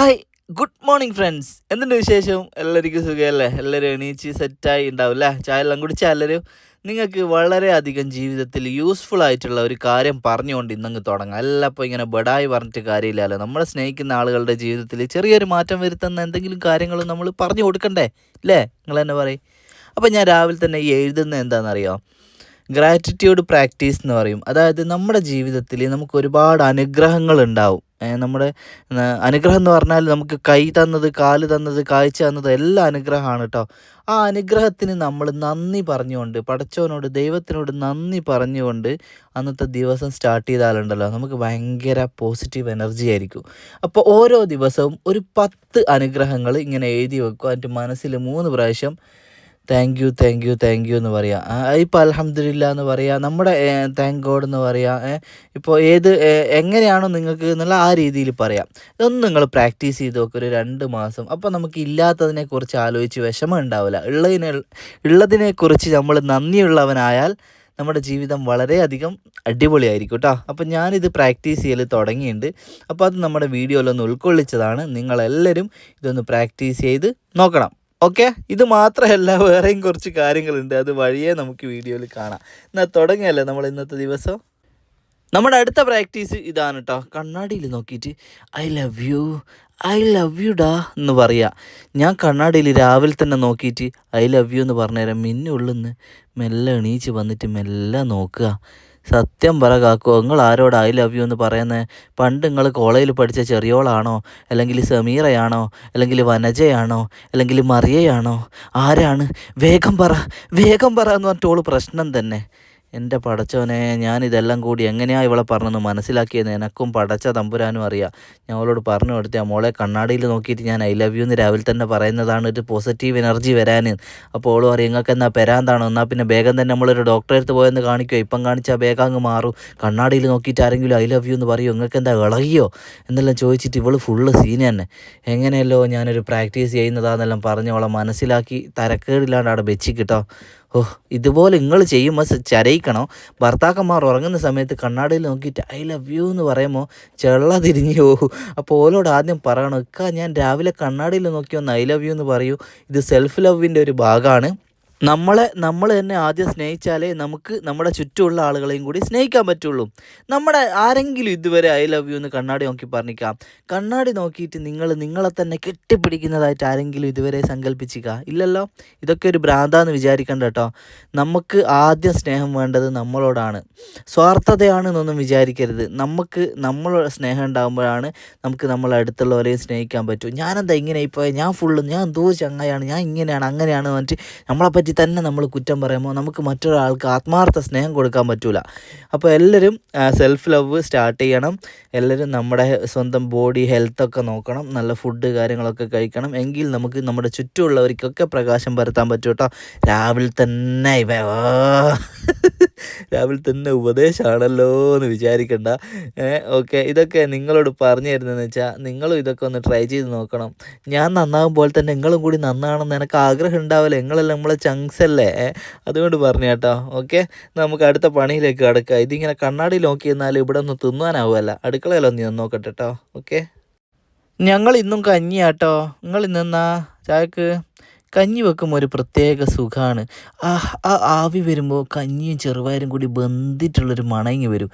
Hi good morning friends എന്തുണ്ട് വിശേഷം? എല്ലാവർക്കും സുഖമല്ലേ? എല്ലാവരും എണീച്ച് സെറ്റായി ഉണ്ടാവും അല്ലേ ചായ എല്ലാം കുടിച്ച എല്ലാവരും? നിങ്ങൾക്ക് വളരെയധികം ജീവിതത്തിൽ യൂസ്ഫുൾ ആയിട്ടുള്ള ഒരു കാര്യം പറഞ്ഞുകൊണ്ട് ഇന്നങ്ങ് തുടങ്ങാം. അല്ല അപ്പോൾ ഇങ്ങനെ ബഡായി പറഞ്ഞിട്ട് കാര്യമില്ലല്ലോ. നമ്മളെ സ്നേഹിക്കുന്ന ആളുകളുടെ ജീവിതത്തിൽ ചെറിയൊരു മാറ്റം വരുത്തുന്ന എന്തെങ്കിലും കാര്യങ്ങൾ നമ്മൾ പറഞ്ഞു കൊടുക്കണ്ടേ? ഇല്ലേ നിങ്ങൾ തന്നെ പറയും. അപ്പോൾ ഞാൻ രാവിലെ തന്നെ എഴുതുന്ന എഴുതുന്നത് എന്താണെന്നറിയോ? ഗ്രാറ്റിറ്റ്യൂഡ് പ്രാക്ടീസ് എന്ന് പറയും. അതായത് നമ്മുടെ ജീവിതത്തിൽ നമുക്ക് ഒരുപാട് അനുഗ്രഹങ്ങൾ ഉണ്ടാവും. നമ്മുടെ അനുഗ്രഹം എന്ന് പറഞ്ഞാൽ നമുക്ക് കൈ തന്നത് കാൽ തന്നത് കാഴ്ച തന്നത് എല്ലാ അനുഗ്രഹമാണ് കേട്ടോ ആ അനുഗ്രഹത്തിന് നമ്മൾ നന്ദി പറഞ്ഞുകൊണ്ട് പടച്ചവനോട് ദൈവത്തിനോട് നന്ദി പറഞ്ഞുകൊണ്ട് അന്നത്തെ ദിവസം സ്റ്റാർട്ട് ചെയ്താലുണ്ടല്ലോ നമുക്ക് ഭയങ്കര പോസിറ്റീവ് എനർജി ആയിരിക്കും. അപ്പോൾ ഓരോ ദിവസവും ഒരു പത്ത് അനുഗ്രഹങ്ങൾ ഇങ്ങനെ എഴുതി വെക്കുക അതിന്റെ മനസ്സിൽ മൂന്ന് പ്രാവശ്യം thank you thank you thank you എന്ന് പറയാം. ഇപ്പോൾ അലഹമില്ല എന്ന് പറയാം നമ്മുടെ താങ്ക് ഗോഡ് എന്ന് പറയാം ഇപ്പോൾ ഏത് എങ്ങനെയാണോ നിങ്ങൾക്ക് എന്നുള്ള ആ രീതിയിൽ പറയാം. ഇതൊന്നും നിങ്ങൾ പ്രാക്ടീസ് ചെയ്ത് നോക്കുക ഒരു രണ്ട് മാസം. അപ്പോൾ നമുക്ക് ഇല്ലാത്തതിനെക്കുറിച്ച് ആലോചിച്ച് വിഷമം ഉണ്ടാവില്ല ഉള്ളതിനെ ഉള്ളതിനെക്കുറിച്ച് നമ്മൾ നന്ദിയുള്ളവനായാൽ നമ്മുടെ ജീവിതം വളരെയധികം അടിപൊളിയായിരിക്കും കേട്ടോ അപ്പോൾ ഞാനിത് പ്രാക്ടീസ് ചെയ്യൽ തുടങ്ങിയിട്ടുണ്ട് അപ്പോൾ അത് നമ്മുടെ വീഡിയോയിലൊന്ന് ഉൾക്കൊള്ളിച്ചതാണ്. നിങ്ങളെല്ലാവരും ഇതൊന്ന് പ്രാക്ടീസ് ചെയ്ത് നോക്കണം. ഓക്കെ? ഇത് മാത്രമല്ല വേറെയും കുറച്ച് കാര്യങ്ങളുണ്ട്. അത് വഴിയേ നമുക്ക് വീഡിയോയിൽ കാണാം. എന്നാൽ തുടങ്ങിയല്ലേ നമ്മൾ ഇന്നത്തെ ദിവസം? നമ്മുടെ അടുത്ത പ്രാക്ടീസ് ഇതാണ് കേട്ടോ കണ്ണാടിയിൽ നോക്കിയിട്ട് I love you I love you ഡാ എന്ന് പറയുക ഞാൻ കണ്ണാടിയിൽ രാവിലെ തന്നെ നോക്കിയിട്ട് ഐ ലവ് യു എന്ന് പറഞ്ഞുതരാം മിന്നുള്ളിന്ന് മെല്ലെ എണീച്ച് വന്നിട്ട് മെല്ലെ നോക്കുക. സത്യം പറ കാക്കോ നിങ്ങൾ ആരോട് ഐ ലവ് യു എന്ന് പറയുന്നത് പണ്ട് നിങ്ങൾ കോളേജിൽ പഠിച്ച ചെറിയോളാണോ? അല്ലെങ്കിൽ സമീറയാണോ? അല്ലെങ്കിൽ വനജയാണോ? അല്ലെങ്കിൽ മറിയയാണോ? ആരാണ്? വേഗം പറ വേഗം പറ എന്ന് പറഞ്ഞിട്ട് പ്രശ്നം തന്നെ. എന്റെ പടച്ചവനെ ഞാനിതെല്ലാം കൂടി എങ്ങനെയാണ് ഇവളെ പറഞ്ഞെന്ന് മനസ്സിലാക്കിയത് എനക്കും പടച്ച തമ്പുരാനും അറിയാം. ഞാൻ അവളോട് പറഞ്ഞു കൊടുത്ത മോളെ കണ്ണാടിയിൽ നോക്കിയിട്ട് ഞാൻ ഐ ലവ് യു എന്ന് രാവിലെ തന്നെ പറയുന്നതാണ് ഒരു പോസിറ്റീവ് എനർജി വരാൻ അപ്പോൾ അവളും പറയും നിങ്ങൾക്ക് എന്നാൽ പെരാന്താണോ? എന്നാൽ പിന്നെ വേഗം തന്നെ നമ്മളൊരു ഡോക്ടറെ അടുത്ത് പോയെന്ന് കാണിക്കുമോ ഇപ്പം കാണിച്ചാൽ വേഗം അങ്ങ് മാറും. കണ്ണാടിയിൽ നോക്കിയിട്ട് ആരെങ്കിലും ഐ ലവ് യു എന്ന് പറയുമോ നിങ്ങൾക്ക് എന്താ ഇളകിയോ? എന്നെല്ലാം ചോദിച്ചിട്ട് ഇവൾ ഫുള്ള് സീൻ തന്നെ. എങ്ങനെയല്ലോ ഞാനൊരു പ്രാക്ടീസ് ചെയ്യുന്നതാണെന്നെല്ലാം പറഞ്ഞ് അവളെ മനസ്സിലാക്കി തരക്കേടില്ലാണ്ട് അവിടെ വെച്ചിക്കിട്ടോ ഓ ഇതുപോലെ നിങ്ങൾ ചെയ്യുമ്പോൾ ചരയിക്കണം. ഭർത്താക്കന്മാർ ഉറങ്ങുന്ന സമയത്ത് കണ്ണാടിയിൽ നോക്കിയിട്ട് ഐ ലവ് യു എന്ന് പറയുമ്പോൾ ചെള്ള തിരിഞ്ഞു പോകും അപ്പോൾ ഓലോട് ആദ്യം പറയണം ഇക്ക ഞാൻ രാവിലെ കണ്ണാടിയിൽ നോക്കി ഒന്ന് ഐ ലവ് യു എന്ന് പറയൂ. ഇത് സെൽഫ് ലവിന്റെ ഒരു ഭാഗമാണ് നമ്മളെ നമ്മൾ തന്നെ ആദ്യം സ്നേഹിച്ചാലേ നമുക്ക് നമ്മുടെ ചുറ്റുമുള്ള ആളുകളെയും കൂടി സ്നേഹിക്കാൻ പറ്റുള്ളൂ. നമ്മുടെ ആരെങ്കിലും ഇതുവരെ ഐ ലവ് യു എന്ന് കണ്ണാടി നോക്കി പറഞ്ഞിക്കാം. കണ്ണാടി നോക്കിയിട്ട് നിങ്ങൾ നിങ്ങളെ തന്നെ കെട്ടിപ്പിടിക്കുന്നതായിട്ട് ആരെങ്കിലും ഇതുവരെ സങ്കല്പിച്ചിക്ക ഇല്ലല്ലോ? ഇതൊക്കെ ഒരു ഭ്രാന്താന്ന് വിചാരിക്കണ്ട കേട്ടോ നമുക്ക് ആദ്യം സ്നേഹം വേണ്ടത് നമ്മളോടാണ്. സ്വാർത്ഥതയാണെന്നൊന്നും വിചാരിക്കരുത്. നമുക്ക് നമ്മളോട് സ്നേഹം ഉണ്ടാകുമ്പോഴാണ് നമുക്ക് നമ്മളെ അടുത്തുള്ളവരെയും സ്നേഹിക്കാൻ പറ്റും. ഞാനെന്താ ഇങ്ങനെ ഇപ്പോൾ ഞാൻ ഫുള്ള് ഞാൻ എന്തോ ചങ്ങയാണ് ഞാൻ ഇങ്ങനെയാണ് അങ്ങനെയാണ് എന്ന് പറഞ്ഞിട്ട് നമ്മളെപ്പറ്റി തന്നെ നമ്മൾ കുറ്റം പറയുമ്പോൾ നമുക്ക് മറ്റൊരാൾക്ക് ആത്മാർത്ഥ സ്നേഹം കൊടുക്കാൻ പറ്റൂല. അപ്പോൾ എല്ലാവരും സെൽഫ് ലവ് സ്റ്റാർട്ട് ചെയ്യണം. എല്ലാവരും നമ്മുടെ സ്വന്തം ബോഡി ഹെൽത്തൊക്കെ നോക്കണം. നല്ല ഫുഡ് കാര്യങ്ങളൊക്കെ കഴിക്കണം. എങ്കിൽ നമുക്ക് നമ്മുടെ ചുറ്റുമുള്ളവർക്കൊക്കെ പ്രകാശം പരത്താൻ പറ്റും കേട്ടോ രാവിലെ തന്നെ ഇവ രാവിലെ തന്നെ ഉപദേശമാണല്ലോ എന്ന് വിചാരിക്കണ്ട. ഓക്കെ ഇതൊക്കെ നിങ്ങളോട് പറഞ്ഞു തരുന്നതെന്ന് വെച്ചാൽ നിങ്ങളും ഇതൊക്കെ ഒന്ന് ട്രൈ ചെയ്ത് നോക്കണം. ഞാൻ നന്നാകുമ്പോൾ തന്നെ നിങ്ങളും കൂടി നന്നാണെന്ന് എനിക്ക് ആഗ്രഹം ഉണ്ടാവില്ല. നിങ്ങളെല്ലാം നമ്മളെ ചങ്സ് അല്ലേ? അതുകൊണ്ട് പറഞ്ഞു കേട്ടോ. ഓക്കെ നമുക്ക് അടുത്ത പണിയിലേക്ക് കിടക്കാം. ഇതിങ്ങനെ കണ്ണാടി നോക്കി എന്നാൽ ഇവിടെ ഒന്ന് തിന്നാനാവുമല്ല അടുക്കളയിലൊന്ന് ഞാൻ നോക്കട്ടെ കേട്ടോ ഓക്കെ ഞങ്ങൾ ഇന്നും കഞ്ഞിയാട്ടോ നിങ്ങൾ ഇന്നെന്നാ ചായക്ക്? കഞ്ഞി വെക്കുമ്പോൾ ഒരു പ്രത്യേക സുഖമാണ് ആ ആ ആവി വരുമ്പോൾ കഞ്ഞിയും ചെറുപയറും കൂടി ബന്ധിട്ടുള്ളൊരു മണങ്ങി വരും.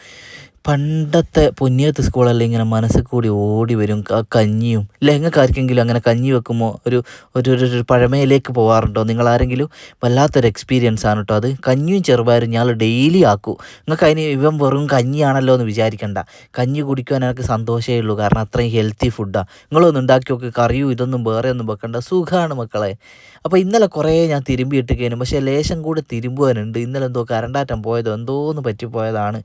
പണ്ടത്തെ പുന്നിയത്ത് സ്കൂളല്ലേ ഇങ്ങനെ മനസ്സിൽ കൂടി ഓടി വരും. ആ കഞ്ഞിയും ആർക്കെങ്കിലും അങ്ങനെ കഞ്ഞി വെക്കുമ്പോൾ ഒരു ഒരു ഒരു പഴമയിലേക്ക് പോകാറുണ്ടോ നിങ്ങൾ ആരെങ്കിലും? വല്ലാത്തൊരു എക്സ്പീരിയൻസ് ആണ് കേട്ടോ അത്. കഞ്ഞിയും ചെറുപയറും ഞാൻ ഡെയിലി ആക്കൂ. നിങ്ങൾക്ക് അതിന് ഇവൻ വെറും കഞ്ഞിയാണല്ലോ എന്ന് വിചാരിക്കണ്ട. കഞ്ഞി കുടിക്കാൻ എനിക്ക് സന്തോഷമേ ഉള്ളൂ. കാരണം അത്രയും ഹെൽത്തി ഫുഡാണ് നിങ്ങളൊന്നും ഉണ്ടാക്കി നോക്കി. കറിയും ഇതൊന്നും വേറെ ഒന്നും വെക്കണ്ട. സുഖമാണ് മക്കളെ. അപ്പോൾ ഇന്നലെ കുറേ ഞാൻ തിരുമ്പി ഇട്ടുകയും പക്ഷേ ലേശം കൂടെ തിരുമ്പുവാനുണ്ട്. ഇന്നലെ എന്തോ കരണ്ടാറ്റം പോയതോ എന്തോന്ന് പറ്റിപ്പോയതാണ്.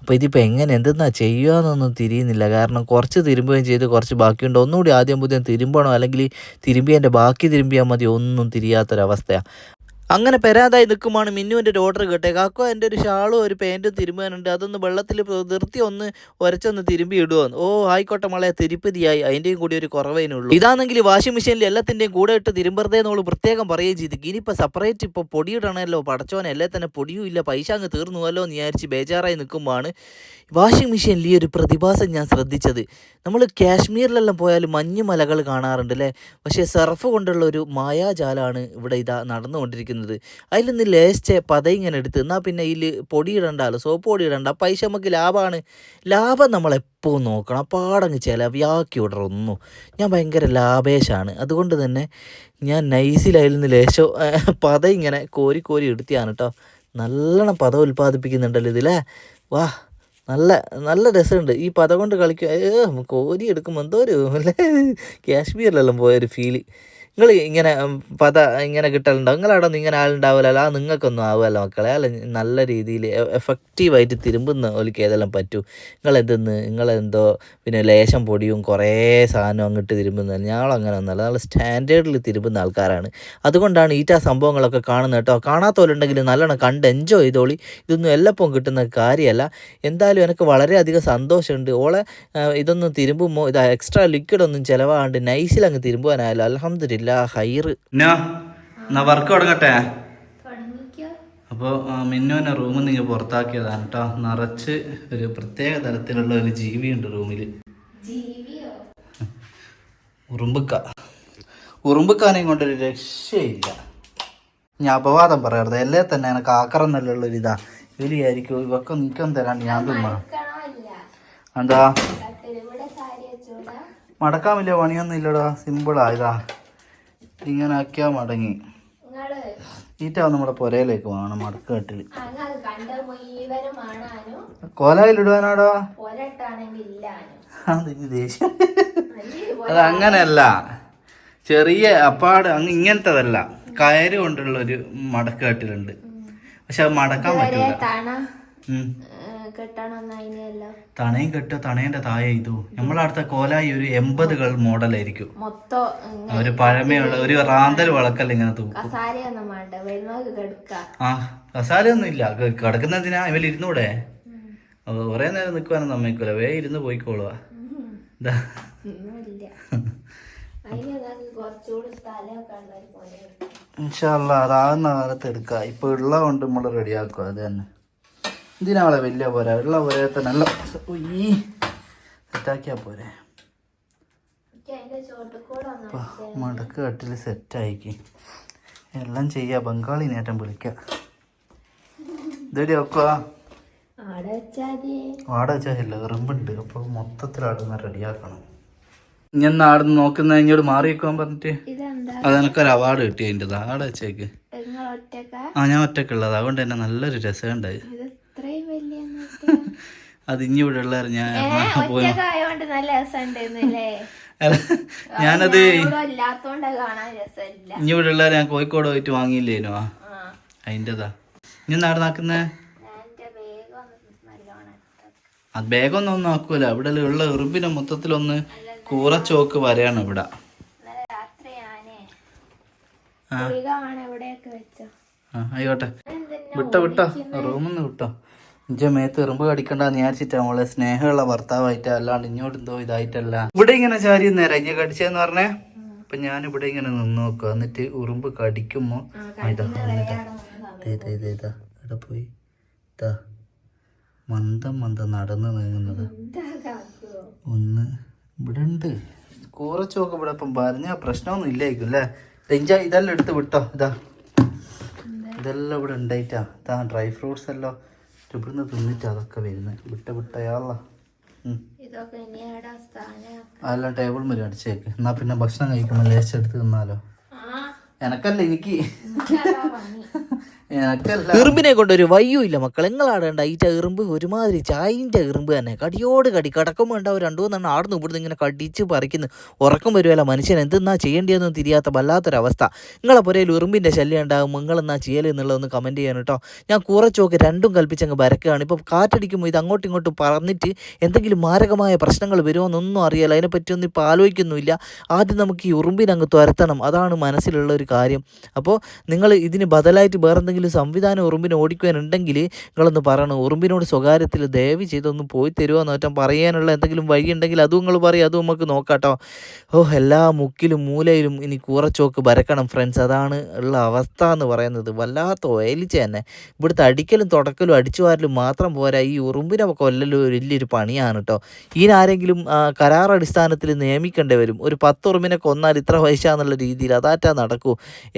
അപ്പോൾ ഇതിപ്പോൾ എങ്ങനെ എന്തെന്നാ ചെയ്യുകയെന്നൊന്നും തിരിയുന്നില്ല. കാരണം കുറച്ച് തിരുമ്പുകയും ചെയ്ത് കുറച്ച് ബാക്കിയുണ്ട്. ഒന്നുകൂടി ആദ്യം പുതിയ തിരുമ്പണോ. അല്ലെങ്കിൽ തിരുമ്പിയതിന്റെ ബാക്കി തിരുമ്പിയാൽ മതി. ഒന്നും തിരിയാത്തൊരവസ്ഥയാണ് അങ്ങനെ പെരാതായി നിൽക്കുമ്പോൾ മിന്നുവിന്റെ ഒരു ഓർഡർ കേട്ടെ. കാക്കോ എന്റെ ഒരു ഷാളും ഒരു പാന്റും തിരുമ്പാനുണ്ട്. അതൊന്ന് വെള്ളത്തിൽ നിർത്തി ഒന്ന് ഉരച്ചൊന്ന് തിരുമ്പി ഇടുമോ ഓ ആയിക്കോട്ടെ മളെ തിരുപ്പതിയായി. അതിന്റെയും കൂടി ഒരു കുറവേനുള്ളൂ ഇതാണെങ്കിൽ വാഷിംഗ് മെഷീനിൽ എല്ലാത്തിന്റെയും കൂടെ ഇട്ട് തിരുമ്പറതേ നമ്മൾ പ്രത്യേകം പറയുകയും ചെയ്തു. ഇനിയിപ്പോൾ സെപ്പറേറ്റ് ഇപ്പോൾ പൊടിയിടണമല്ലോ. പടച്ചോനെ അല്ലേ തന്നെ പൊടിയും ഇല്ല. പൈസ അങ്ങ് തീർന്നുവല്ലോ എന്ന് വിചാരിച്ച് ബേജാറായി നിൽക്കുമ്പോഴാണ് വാഷിംഗ് മെഷീനിൽ ഈ ഒരു പ്രതിഭാസം ഞാൻ ശ്രദ്ധിച്ചത്. നമ്മൾ കാശ്മീരിലെല്ലാം പോയാൽ മഞ്ഞ് മലകൾ കാണാറുണ്ട് അല്ലേ? പക്ഷേ സർഫ് കൊണ്ടുള്ള ഒരു മായാജാലാണ് ഇവിടെ ഇതാ നടന്നുകൊണ്ടിരിക്കുന്നത്. അതിൽ നിന്ന് ലേസ്റ്റ് പത ഇങ്ങനെ എടുത്ത് എന്നാൽ പിന്നെ ഇതിൽ പൊടി ഇടണ്ടല്ലോ സോപ്പ് പൊടി ഇടണ്ട പൈസ നമുക്ക് ലാഭമാണ്. ലാഭം നമ്മളെപ്പോഴും നോക്കണം. പാടങ്ങ് ചിലവ്യാക്കി വിടറൊന്നും. ഞാൻ ഭയങ്കര ലാഭേശാണ്. അതുകൊണ്ട് തന്നെ ഞാൻ നിന്ന് ലേശം പത ഇങ്ങനെ കോരി കോരി എടുത്തിയാണ് കേട്ടോ നല്ലോണം പത ഉൽപ്പാദിപ്പിക്കുന്നുണ്ടല്ലോ ഇതിലേ വാ നല്ല നല്ല രസമുണ്ട്. ഈ പത കൊണ്ട് കളിക്കുക ഏ കോരി എടുക്കുമ്പോൾ എന്തോ ഒരു കാശ്മീരിലെല്ലാം പോയൊരു ഫീൽ നിങ്ങൾ ഇങ്ങനെ പത ഇങ്ങനെ കിട്ടലുണ്ടോ നിങ്ങളവിടെ ഒന്നും ഇങ്ങനെ ആളുണ്ടാവില്ലല്ലോ ആ നിങ്ങൾക്കൊന്നും ആവുമല്ലോ മക്കളെ. അല്ല നല്ല രീതിയിൽ എഫക്റ്റീവായിട്ട് തിരുമ്പുന്ന ഒലിക്ക് ഏതെല്ലാം പറ്റൂ. നിങ്ങളെന്തെന്ന് നിങ്ങളെന്തോ പിന്നെ ലേശം പൊടിയും കുറേ സാധനം അങ്ങോട്ട് തിരുമ്പുന്നത് ഞങ്ങളങ്ങനെ ഒന്നല്ല. നല്ല സ്റ്റാൻഡേർഡിൽ തിരുമ്പുന്ന ആൾക്കാരാണ്. അതുകൊണ്ടാണ് ഈറ്റ സംഭവങ്ങളൊക്കെ കാണുന്നത് കേട്ടോ. കാണാത്തവരുണ്ടെങ്കിൽ നല്ലോണം കണ്ട് എൻജോയ് ചെയ്തോളി. ഇതൊന്നും എല്ലപ്പം കിട്ടുന്ന കാര്യമല്ല എന്തായാലും എനിക്ക് വളരെയധികം സന്തോഷമുണ്ട്. ഓളെ ഇതൊന്നും തിരുമ്പുമ്പോൾ ഇത് എക്സ്ട്രാ ലിക്വിഡ് ഒന്നും ചിലവാണ്ട് നൈസിൽ അങ്ങ് തിരുമ്പുവാനായാലും അലഹമില്ല ഹൈർ. എന്നാ വർക്ക് തുടങ്ങട്ടെ? അപ്പോൾ മിന്നുവിനെ റൂമിൽ നിങ്ങൾ പുറത്താക്കിയതാണ് കേട്ടോ നിറച്ച് ഒരു പ്രത്യേക തരത്തിലുള്ള ഒരു ജീവിയുണ്ട് റൂമിൽ ഉറുമ്പുക്ക. ഉറുമ്പുക്കാനെയും കൊണ്ടൊരു രക്ഷയില്ല. ഞാൻ അപവാദം പറയരുത് എല്ലാം തന്നെ എനിക്ക് ആക്രം നല്ലുള്ളൊരു ഇതാ. ഇവരിയായിരിക്കും ഇവക്കെ നീക്കം തരാണ്ട് ഞാൻ തിന്നണം എന്താ? മടക്കാമില്ല പണിയൊന്നും ഇല്ലടാ. സിമ്പിളാ ഇതാ. ഇങ്ങനെ ആക്കിയാ മടങ്ങി ഈറ്റാവും നമ്മുടെ പുരയിലേക്ക് വേണം മടക്കാട്ടിൽ കൊലയിലിടുവാനാടോ? ദേഷ്യം. അത് അങ്ങനെയല്ല. ചെറിയ അപ്പാട് അങ്ങ് ഇങ്ങനത്തതല്ല. കയറ് കൊണ്ടുള്ള ഒരു മടക്കാട്ടിലുണ്ട് പക്ഷെ അത് മടക്കാൻ പറ്റൂല. തണയും കെട്ട തണയന്റെ താഴെ ഇതു. നമ്മളടുത്ത കോലായി ഒരു എൺപതുകൾ മോഡലായിരിക്കും. മൊത്തം ഒരു പഴമയുള്ള ഒരു റാന്തൽ വളക്കല്ല ഇങ്ങനെ തൂക്കും. ആ കസാലയൊന്നും ഇല്ല. കിടക്കുന്നതിനാ ഇവൽ ഇരുന്നൂടെ? കുറെ നേരം നിൽക്കുവാനും നമ്മക്കൂല വേ ഇരുന്ന് പോയിക്കോളുക പോലെ ഇൻഷാല്ല അതാകുന്ന കാലത്ത് എടുക്കുക ഇപ്പൊ ഉള്ള കൊണ്ട് നമ്മൾ റെഡിയാക്കുക അത് തന്നെ. ഇതിനാളെ വലിയ പോരാ? ഉള്ള പോരെ. തന്നെ നല്ല സെറ്റാക്കിയാ പോരെ മടക്ക് കട്ടിൽ സെറ്റായിക്ക് എല്ലാം ചെയ്യാ. ബംഗാളി നേട്ടം വിളിക്ക. ഇതടി ഒക്കെ ആടെ വെച്ചാൽ എറുമ്പുണ്ട് അപ്പോൾ മൊത്തത്തിൽ ആടുന്ന റെഡിയാക്കണം. ഞാൻ ആടുന്ന് നോക്കുന്ന? ഇങ്ങോട്ട് മാറി വെക്കാൻ പറഞ്ഞിട്ട് അത് എനിക്കൊരു അവാർഡ് കിട്ടി അതിന്റെത്. ആടെ വെച്ചേക്ക്. ആ ഞാൻ ഒറ്റക്കുള്ളത് അതുകൊണ്ട് തന്നെ നല്ലൊരു രസമുണ്ടായി. അത് ഇനി ഇവിടെ ഉള്ള ഞാൻ ഒറ്റക്കായോണ്ട് നല്ല അല്ല, ഞാനത് ഇനി ഇവിടെ ഉള്ള ഞാൻ കോഴിക്കോട് പോയിട്ട് വാങ്ങിയില്ലേനോ? അതിന്റെതാ ഇനി നടന്നാക്കുന്ന. അത് ബാഗൊന്നും ഒന്നും ആക്കൂല. ഇവിടെ ഉള്ള എറുമ്പിനെ മൊത്തത്തിലൊന്ന് ചോക്ക് വരെയാണ് ഇവിടെ. ആയിക്കോട്ടെ. വിട്ടോ വിട്ടോ. റൂമിൽ നിന്ന് വിട്ടോ. ഇഞ്ച മേ എറുമ്പ് കടിക്കണ്ടെന്ന് വിചാരിച്ചിട്ടാ നമ്മളെ സ്നേഹമുള്ള ഭർത്താവായിട്ട് അല്ലാണ്ട് ഇങ്ങോട്ട് എന്തോ ഇതായിട്ടല്ല. ഇവിടെ ഇങ്ങനെ ചാരി നേരം ഇഞ്ഞ കടിച്ചെന്ന് പറഞ്ഞേ. അപ്പൊ ഞാൻ ഇവിടെ ഇങ്ങനെ നിന്ന് നോക്കുക എന്നിട്ട് ഉറുമ്പ് കടിക്കുമ്പോ ഇതാ ഇതാ. ഇതാ ഇവിടെ പോയി. ഇതാ മന്ദം മന്ദം നടന്ന് നീങ്ങുന്നത്. ഒന്ന് ഇവിടെ ഉണ്ട്. കുറച്ചൊക്കെ ഇവിടെ ഇപ്പം പറഞ്ഞ പ്രശ്നമൊന്നും ഇല്ലായിരിക്കും അല്ലേ? ഇഞ്ച ഇതെല്ലാം എടുത്ത് വിട്ടോ. ഇതാ. ഇതെല്ലാം ഇവിടെ ഉണ്ടായിട്ടാ. ഇതാ ഡ്രൈ ഫ്രൂട്ട്സ് എല്ലാം. ഇവിടുന്ന് തിന്നിട്ട് അതൊക്കെ വരുന്നത്. വിട്ട വിട്ടയാള അല്ല ടേബിൾ മേലെ അടിച്ചേക്ക്. എന്നാ പിന്നെ ഭക്ഷണം കഴിക്കുമ്പോൾ ലേശം എടുത്ത് തിന്നാലോ? എനക്കല്ല എനിക്ക്. എറുമ്പിനെ കൊണ്ട് ഒരു വയ്യൂ ഇല്ല മക്കൾ നിങ്ങളാടേണ്ട ഈ എറുമ്പ് ഒരുമാതിരി ചായന്റെ എറുമ്പ് തന്നെ. കടിയോട് കടി. കിടക്കുമ്പോൾ ഉണ്ടാവും രണ്ടു മൂന്നെണ്ണം ആടുന്നു. ഇവിടുന്ന് ഇങ്ങനെ കടിച്ച് പറിക്കുന്നു. ഉറക്കം വരുമല്ല മനുഷ്യൻ. എന്തെന്നാ ചെയ്യേണ്ടിയെന്നും തിരിയാത്ത വല്ലാത്തൊരവസ്ഥ. നിങ്ങളെ പുരയിൽ ഉറുമ്പിന്റെ ശല്യം ഉണ്ടാകും നിങ്ങളെന്നാ ചെയ്യൽ എന്നുള്ളതൊന്ന് കമന്റ് ചെയ്യാൻ കേട്ടോ. ഞാൻ കൂറച്ചോക്ക് രണ്ടും കൽപ്പിച്ചങ്ങ് വരക്കുകയാണ്. ഇപ്പോൾ കാറ്റടിക്കുമ്പോൾ ഇത് അങ്ങോട്ടും ഇങ്ങോട്ടും പറഞ്ഞിട്ട് എന്തെങ്കിലും മാരകമായ പ്രശ്നങ്ങൾ വരുമോ എന്നൊന്നും അറിയാല അതിനെപ്പറ്റിയൊന്നും ഇപ്പോൾ ആലോചിക്കുന്നുമില്ല. ആദ്യം നമുക്ക് ഈ ഉറുമ്പിനങ്ങ് തുരത്തണം. അതാണ് മനസ്സിലുള്ള ഒരു കാര്യം. അപ്പോൾ നിങ്ങൾ ഇതിന് ബദലായിട്ട് വേറെ എന്തെങ്കിലും സംവിധാനം ഉറുമ്പിനെ ഓടിക്കുവാനുണ്ടെങ്കിൽ നിങ്ങളൊന്ന് പറയണം. ഉറുമ്പിനോട് സ്വകാര്യത്തിൽ ദയവ് ചെയ്തൊന്ന് പോയി തരുമോ എന്ന് പറയാനുള്ള എന്തെങ്കിലും വഴി ഉണ്ടെങ്കിൽ അതും നിങ്ങൾ പറയും അതും നമുക്ക് നോക്കാട്ടോ. ഓ എല്ലാ മുക്കിലും മൂലയിലും ഇനി കൂറച്ചോക്ക് വരക്കണം ഫ്രണ്ട്സ് അതാണ് ഉള്ള അവസ്ഥ എന്ന് പറയുന്നത്. വല്ലാത്ത ഒയലിച്ച് തന്നെ. ഇവിടുത്തെ അടിക്കലും തുടക്കലും അടിച്ചു വാരലും മാത്രം പോരാ. ഈ ഉറുമ്പിനെ കൊല്ലലും വലിയൊരു പണിയാണ് കേട്ടോ ഇതിനാരെങ്കിലും കരാറടിസ്ഥാനത്തിൽ നിയമിക്കേണ്ടി വരും. ഒരു പത്ത് ഉറുമ്പിനെ കൊന്നാൽ ഇത്ര പൈസ എന്നുള്ള രീതിയിൽ അതാറ്റാ നടക്കൂ.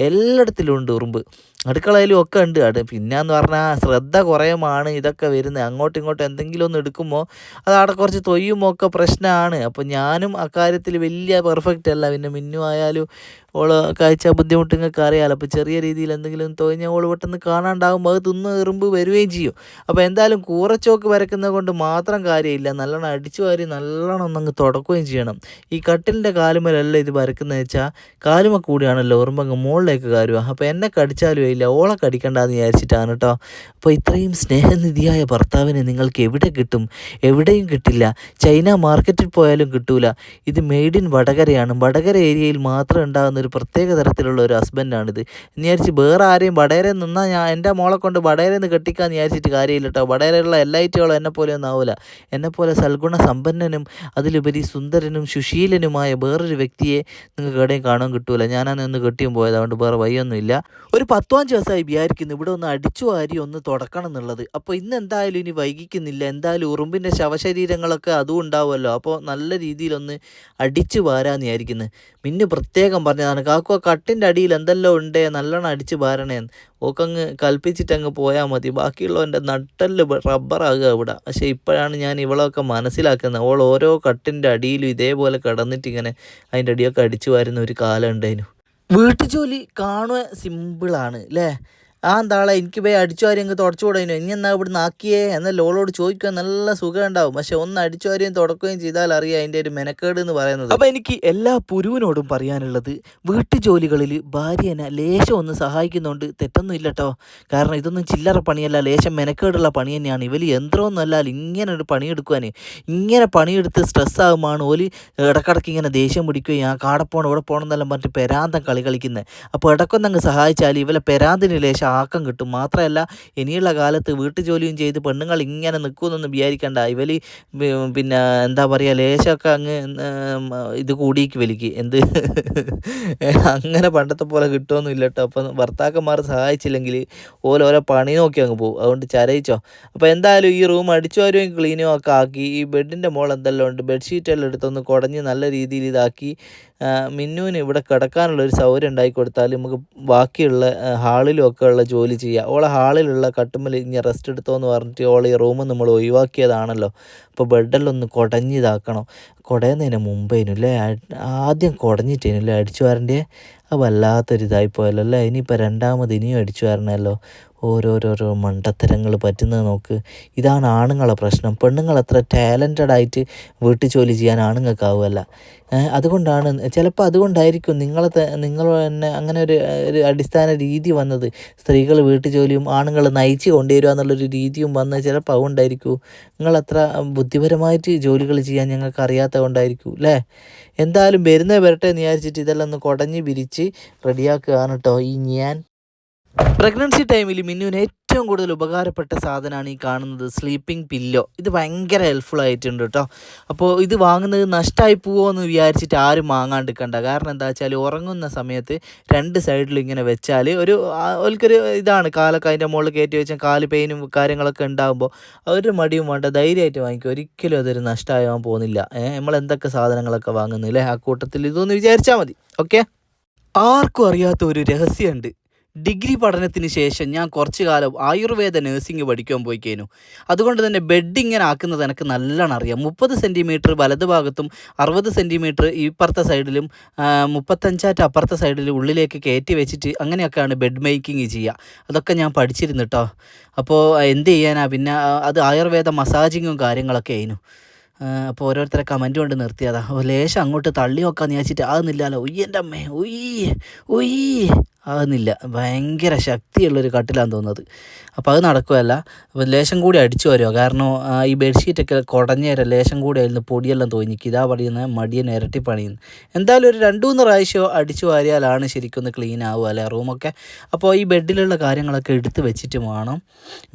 എല്ലായിടത്തിലും ഉണ്ട് ഉറുമ്പ്. അടുക്കളയിലും ഒക്കെ ഉണ്ട്. അത് പിന്നെന്ന് പറഞ്ഞാൽ ശ്രദ്ധ കുറയുമാണ് ഇതൊക്കെ വരുന്നത്. അങ്ങോട്ടും ഇങ്ങോട്ടും എന്തെങ്കിലും ഒന്ന് എടുക്കുമ്പോൾ അത് അവിടെ കുറച്ച് തൊയ്യുമോ ഒക്കെ പ്രശ്നമാണ് അപ്പോൾ ഞാനും അക്കാര്യത്തിൽ വലിയ പെർഫെക്റ്റ് അല്ല. പിന്നെ മിന്നു ആയാലും ഓൾ കാഴ്ച ബുദ്ധിമുട്ട് നിങ്ങൾക്ക് അറിയാമല്ലോ അപ്പോൾ ചെറിയ രീതിയിൽ എന്തെങ്കിലും തോന്നിയാൽ ഓൾ പെട്ടെന്ന് കാണാണ്ടാകുമ്പോൾ അത് തിന്ന് എറുമ്പ് വരികയും ചെയ്യും. അപ്പോൾ എന്തായാലും കൂറച്ചോക്ക് വരക്കുന്നത് കൊണ്ട് മാത്രം കാര്യമില്ല. നല്ലോണം അടിച്ചു വാരി നല്ലോണം ഒന്നങ്ങ് തുടക്കുകയും ചെയ്യണം. ഈ കട്ടിലിന്റെ കാലുമേലല്ല ഇത് വരക്കുന്നത് വെച്ചാൽ കാലുമ കൂടിയാണല്ലോ ഉറുമ്പങ്ങ് മുകളിലേക്ക് കാര്യ അപ്പോൾ എന്നെ കടിച്ചാലും ഇല്ല ഓളെ കടിക്കണ്ടെന്ന് വിചാരിച്ചിട്ടാണ് കേട്ടോ അപ്പോൾ ഇത്രയും സ്നേഹനിധിയായ ഭർത്താവിനെ നിങ്ങൾക്ക് എവിടെ കിട്ടും? എവിടെയും കിട്ടില്ല. ചൈന മാർക്കറ്റിൽ പോയാലും കിട്ടൂല. ഇത് മെയ്ഡ് ഇൻ വടകരയാണ്. വടകര ഏരിയയിൽ മാത്രം ഉണ്ടാകുന്ന ഒരു പ്രത്യേക തരത്തിലുള്ള ഒരു ഹസ്ബൻഡാണിത്. എന്ന് വിചാരിച്ച് വേറെ ആരെയും വടേരെ നിന്നാൽ ഞാൻ എന്റെ മോളെ കൊണ്ട് വടേരെ നിന്ന് കെട്ടിക്കാന്ന് വിചാരിച്ചിട്ട് കാര്യമില്ല കേട്ടോ വടേരെയുള്ള എല്ലാ ഐറ്റുകളും എന്നെ പോലെ ഒന്നും ആവില്ല എന്നെപ്പോലെ സൽഗുണ സമ്പന്നനും അതിലുപരി സുന്ദരനും സുശീലനുമായ വേറൊരു വ്യക്തിയെ നിങ്ങൾക്ക് എവിടെയും കാണാൻ കിട്ടൂല. ഞാനന്ന് കെട്ടിയും പോയത്. അതുകൊണ്ട് വേറെ വയ്യൊന്നുമില്ല ഒരു പത്തോഞ്ച് ദിവസമായി വിചാരിക്കുന്നു. ഇവിടെ ഒന്ന് അടിച്ചു വാരി ഒന്ന് തുടക്കണം എന്നുള്ളത്. അപ്പോൾ ഇന്ന് എന്തായാലും ഇനി വൈകിക്കുന്നില്ല. എന്തായാലും ഉറുമ്പിന്റെ ശവശരീരങ്ങളൊക്കെ അതും ഉണ്ടാവുമല്ലോ. അപ്പോൾ നല്ല രീതിയിലൊന്ന് അടിച്ചു വാരാന്ന് വിചാരിക്കുന്നു. മിന്നു പ്രത്യേകം പറഞ്ഞതാണ് കാക്കു ആ കട്ടിന്റെ അടിയിൽ എന്തെല്ലോ ഉണ്ടേ? നല്ലോണം അടിച്ച് വാരണേന്ന് ഓക്കങ്ങ് കൽപ്പിച്ചിട്ട് അങ്ങ് പോയാൽ മതി ബാക്കിയുള്ളവന്റെ നട്ടൽ റബ്ബറാകുക ഇവിടെ പക്ഷേ ഇപ്പോഴാണ് ഞാൻ ഇവളൊക്കെ മനസ്സിലാക്കുന്നത്. അവൾ ഓരോ കട്ടിന്റെ അടിയിലും ഇതേപോലെ കിടന്നിട്ട് ഇങ്ങനെ അതിന്റെ അടിയൊക്കെ അടിച്ചു വരുന്ന ഒരു കാലം ഉണ്ടായിരുന്നു. വീട്ടുജോലി കാണുക സിമ്പിളാണ് അല്ലേ ആ എന്താളെ എനിക്ക് പോയി അടിച്ചു വാരി അങ്ങ് തുടച്ചു കൂടാനോ ഇനി എന്നാ ഇവിടുന്ന് ആക്കിയേ? എന്നാൽ ലോളോട് ചോദിക്കുക നല്ല സുഖം ഉണ്ടാവും പക്ഷെ ഒന്ന് അടിച്ചു വാരിയും തുടക്കുകയും ചെയ്താൽ അറിയാം അതിന്റെ ഒരു മെനക്കേട് എന്ന് പറയുന്നത്. അപ്പം എനിക്ക് എല്ലാ പുരുവിനോടും പറയാനുള്ളത് വീട്ടു ജോലികളിൽ ഭാര്യനെ ലേശം ഒന്ന് സഹായിക്കുന്നുണ്ട് തെറ്റൊന്നും ഇല്ല കേട്ടോ കാരണം ഇതൊന്നും ചില്ലറ പണിയല്ല ലേശം മെനക്കേടുള്ള പണി തന്നെയാണ്. ഇവർ യന്ത്രമൊന്നുമല്ല ഇങ്ങനെ ഒരു പണിയെടുക്കുവാൻ ഇങ്ങനെ പണിയെടുത്ത് സ്ട്രെസ് ആകുമ്പോൾ ഓൽ ഇടക്കിടക്ക് ഇങ്ങനെ ദേഷ്യം പിടിക്കുകയും ആ കാടെ പോകണം ഇവിടെ പോകണം എന്നെല്ലാം പറഞ്ഞിട്ട് പെരാന്തം കളി കളിക്കുന്നത് അപ്പോൾ ഇടക്കൊന്നങ്ങ് സഹായിച്ചാൽ ഇവലെ പെരാന്തിന് ലേശം ആക്കം കിട്ടും. മാത്രമല്ല ഇനിയുള്ള കാലത്ത് വീട്ടു ജോലിയും ചെയ്ത് പെണ്ണുങ്ങൾ ഇങ്ങനെ നിൽക്കുമെന്നൊന്നും വിചാരിക്കേണ്ട. ഇവൽ പിന്നെ എന്താ പറയുക ലേശമൊക്കെ അങ്ങ് ഇത് കൂടിക്ക് വലിക്ക്. എന്ത്? അങ്ങനെ പണ്ടത്തെ പോലെ കിട്ടുമൊന്നുമില്ല കേട്ടോ. അപ്പം ഭർത്താക്കന്മാർ സഹായിച്ചില്ലെങ്കിൽ ഓരോ ഓരോ പണി നോക്കി അങ്ങ് പോകും. അതുകൊണ്ട് ചരയിച്ചോ. അപ്പോൾ എന്തായാലും ഈ റൂം അടിച്ചു വരുകയും ക്ലീനും ഒക്കെ ആക്കി ഈ ബെഡിന്റെ മോൾ എന്തെല്ലാം ഉണ്ട് ബെഡ്ഷീറ്റ് എല്ലാം എടുത്തൊന്ന് കുടഞ്ഞ് നല്ല രീതിയിൽ ഇതാക്കി മിന്നുവിന് ഇവിടെ കിടക്കാനുള്ള ഒരു സൗകര്യം ഉണ്ടാക്കി കൊടുത്താൽ നമുക്ക് ബാക്കിയുള്ള ഹാളിലും ഒക്കെ ഉള്ള ജോലി ചെയ്യുക. ഓളെ ഹാളിലുള്ള കട്ടുമ്മൽ ഇനി റെസ്റ്റ് എടുത്തോ എന്ന് പറഞ്ഞിട്ട് ഓളെ ഈ റൂം നമ്മൾ ഒഴിവാക്കിയതാണല്ലോ. അപ്പോൾ ബെഡെല്ലാം ഒന്ന് കുടഞ്ഞിതാക്കണം കുടയുന്നതിന് മുമ്പേനു അല്ലേ ആദ്യം കുടഞ്ഞിട്ടേനു അല്ലേ അടിച്ചു വരണ്ടേ? അത് വല്ലാത്തൊരു ഇതായിപ്പോയല്ലോ അല്ലേ? ഇനിയിപ്പോൾ രണ്ടാമത് ഇനിയും അടിച്ചു വരണമല്ലോ ഓരോരോരോ മണ്ടത്തരങ്ങൾ പറ്റുന്നത് നോക്ക്. ഇതാണ് ആണുങ്ങളെ പ്രശ്നം. പെണ്ണുങ്ങൾ അത്ര ടാലന്റഡ് ആയിട്ട് വീട്ടു ജോലി ചെയ്യാൻ ആണുങ്ങൾക്കാവുമല്ല അതുകൊണ്ടാണ് ചിലപ്പോൾ അതുകൊണ്ടായിരിക്കും നിങ്ങളെ നിങ്ങൾ തന്നെ അങ്ങനെ ഒരു ഒരു അടിസ്ഥാന രീതി വന്നത്. സ്ത്രീകൾ വീട്ടു ജോലിയും ആണുങ്ങൾ നയിച്ച് കൊണ്ടുവരിക എന്നുള്ളൊരു രീതിയും വന്നത് ചിലപ്പോൾ അതുകൊണ്ടായിരിക്കും. നിങ്ങളത്ര ബുദ്ധിപരമായിട്ട് ജോലികൾ ചെയ്യാൻ ഞങ്ങൾക്ക് അറിയാത്തത് കൊണ്ടായിരിക്കും അല്ലേ എന്തായാലും വരുന്നേ വരട്ടെ എന്ന് വിചാരിച്ചിട്ട് ഇതെല്ലാം ഒന്ന് കുടഞ്ഞ് വിരിച്ച് റെഡിയാക്കുകയാണ് കേട്ടോ ഈ ഞാൻ പ്രഗ്നൻസി ടൈമിൽ മിന്നുവിന് ഏറ്റവും കൂടുതൽ ഉപകാരപ്പെട്ട സാധനമാണ് ഈ കാണുന്നത് സ്ലീപ്പിംഗ് പില്ലോ ഇത് ഭയങ്കര ഹെൽപ്ഫുൾ ആയിട്ടുണ്ട് കേട്ടോ. അപ്പോൾ ഇത് വാങ്ങുന്നത് നഷ്ടമായി പോവോ എന്ന് വിചാരിച്ചിട്ട് ആരും വാങ്ങാണ്ടിരിക്കണ്ട കാരണം എന്താ വെച്ചാൽ ഉറങ്ങുന്ന സമയത്ത് രണ്ട് സൈഡിൽ ഇങ്ങനെ വെച്ചാൽ ഒരു ഓൽക്കൊരു ഇതാണ്. കാലൊക്കെ അതിന്റെ മുകളിൽ കയറ്റി വെച്ചാൽ കാൽ പെയിനും കാര്യങ്ങളൊക്കെ ഉണ്ടാകുമ്പോൾ ഒരു മടിയും വേണ്ട. ധൈര്യമായിട്ട് വാങ്ങിക്കും. ഒരിക്കലും അതൊരു നഷ്ടമാകാൻ പോകുന്നില്ല. നമ്മൾ എന്തൊക്കെ സാധനങ്ങളൊക്കെ വാങ്ങുന്നില്ലേ ആ കൂട്ടത്തിൽ ഇതൊന്ന് വിചാരിച്ചാൽ മതി. ഓക്കെ ആർക്കും അറിയാത്ത ഒരു രഹസ്യമുണ്ട് ഡിഗ്രി പഠനത്തിന് ശേഷം ഞാൻ കുറച്ച് കാലം ആയുർവേദ നഴ്സിംഗ് പഠിക്കാൻ പോയി കഴിഞ്ഞു. അതുകൊണ്ട് തന്നെ ബെഡ് ഇങ്ങനെ ആക്കുന്നത് എനിക്ക് നല്ലോണം അറിയാം. മുപ്പത് സെന്റിമീറ്റർ വലത് ഭാഗത്തും അറുപത് സെന്റിമീറ്റർ ഇപ്പുറത്തെ സൈഡിലും മുപ്പത്തഞ്ചാറ്റ് അപ്പുറത്തെ സൈഡിലും ഉള്ളിലേക്ക് കയറ്റി വെച്ചിട്ട് അങ്ങനെയൊക്കെയാണ് ബെഡ് മേക്കിംഗ് ചെയ്യുക. അതൊക്കെ ഞാൻ പഠിച്ചിരുന്നു കേട്ടോ അപ്പോൾ എന്ത് ചെയ്യാനാ? പിന്നെ അത് ആയുർവേദ മസാജിങ്ങും കാര്യങ്ങളൊക്കെ ആയിരുന്നു. അപ്പോൾ ഓരോരുത്തരെ കമന്റ് കൊണ്ട് നിർത്തിയതാ. ലേശം അങ്ങോട്ട് തള്ളി നോക്കാമെന്ന് വിചാരിച്ചിട്ട് ആകുന്നില്ലല്ലോ ഉയ്യന്റെ അമ്മേ. ഉയ്യ്. ഉയ്യ്. ആകുന്നില്ല ഭയങ്കര ശക്തിയുള്ളൊരു കട്ടിലാണ് തോന്നുന്നത്. അപ്പോൾ അത് നടക്കുകയല്ല. അപ്പോൾ ലേശം കൂടി അടിച്ചു വരുമോ കാരണം ഈ ബെഡ്ഷീറ്റൊക്കെ കുടഞ്ഞ നേരം ലേശം കൂടി ആയിരുന്നു പൊടിയെല്ലാം തോന്നി ഇതാ പറയുന്നത് മടിയെ ഇരട്ടി പണിയുന്നു എന്തായാലും ഒരു രണ്ട് മൂന്ന് പ്രാവശ്യം അടിച്ചു വാരിയാലാണ് ശരിക്കും ഒന്ന് ക്ലീൻ ആവുക അല്ലേ റൂമൊക്കെ അപ്പോൾ ഈ ബെഡിലുള്ള കാര്യങ്ങളൊക്കെ എടുത്ത് വെച്ചിട്ട് വേണം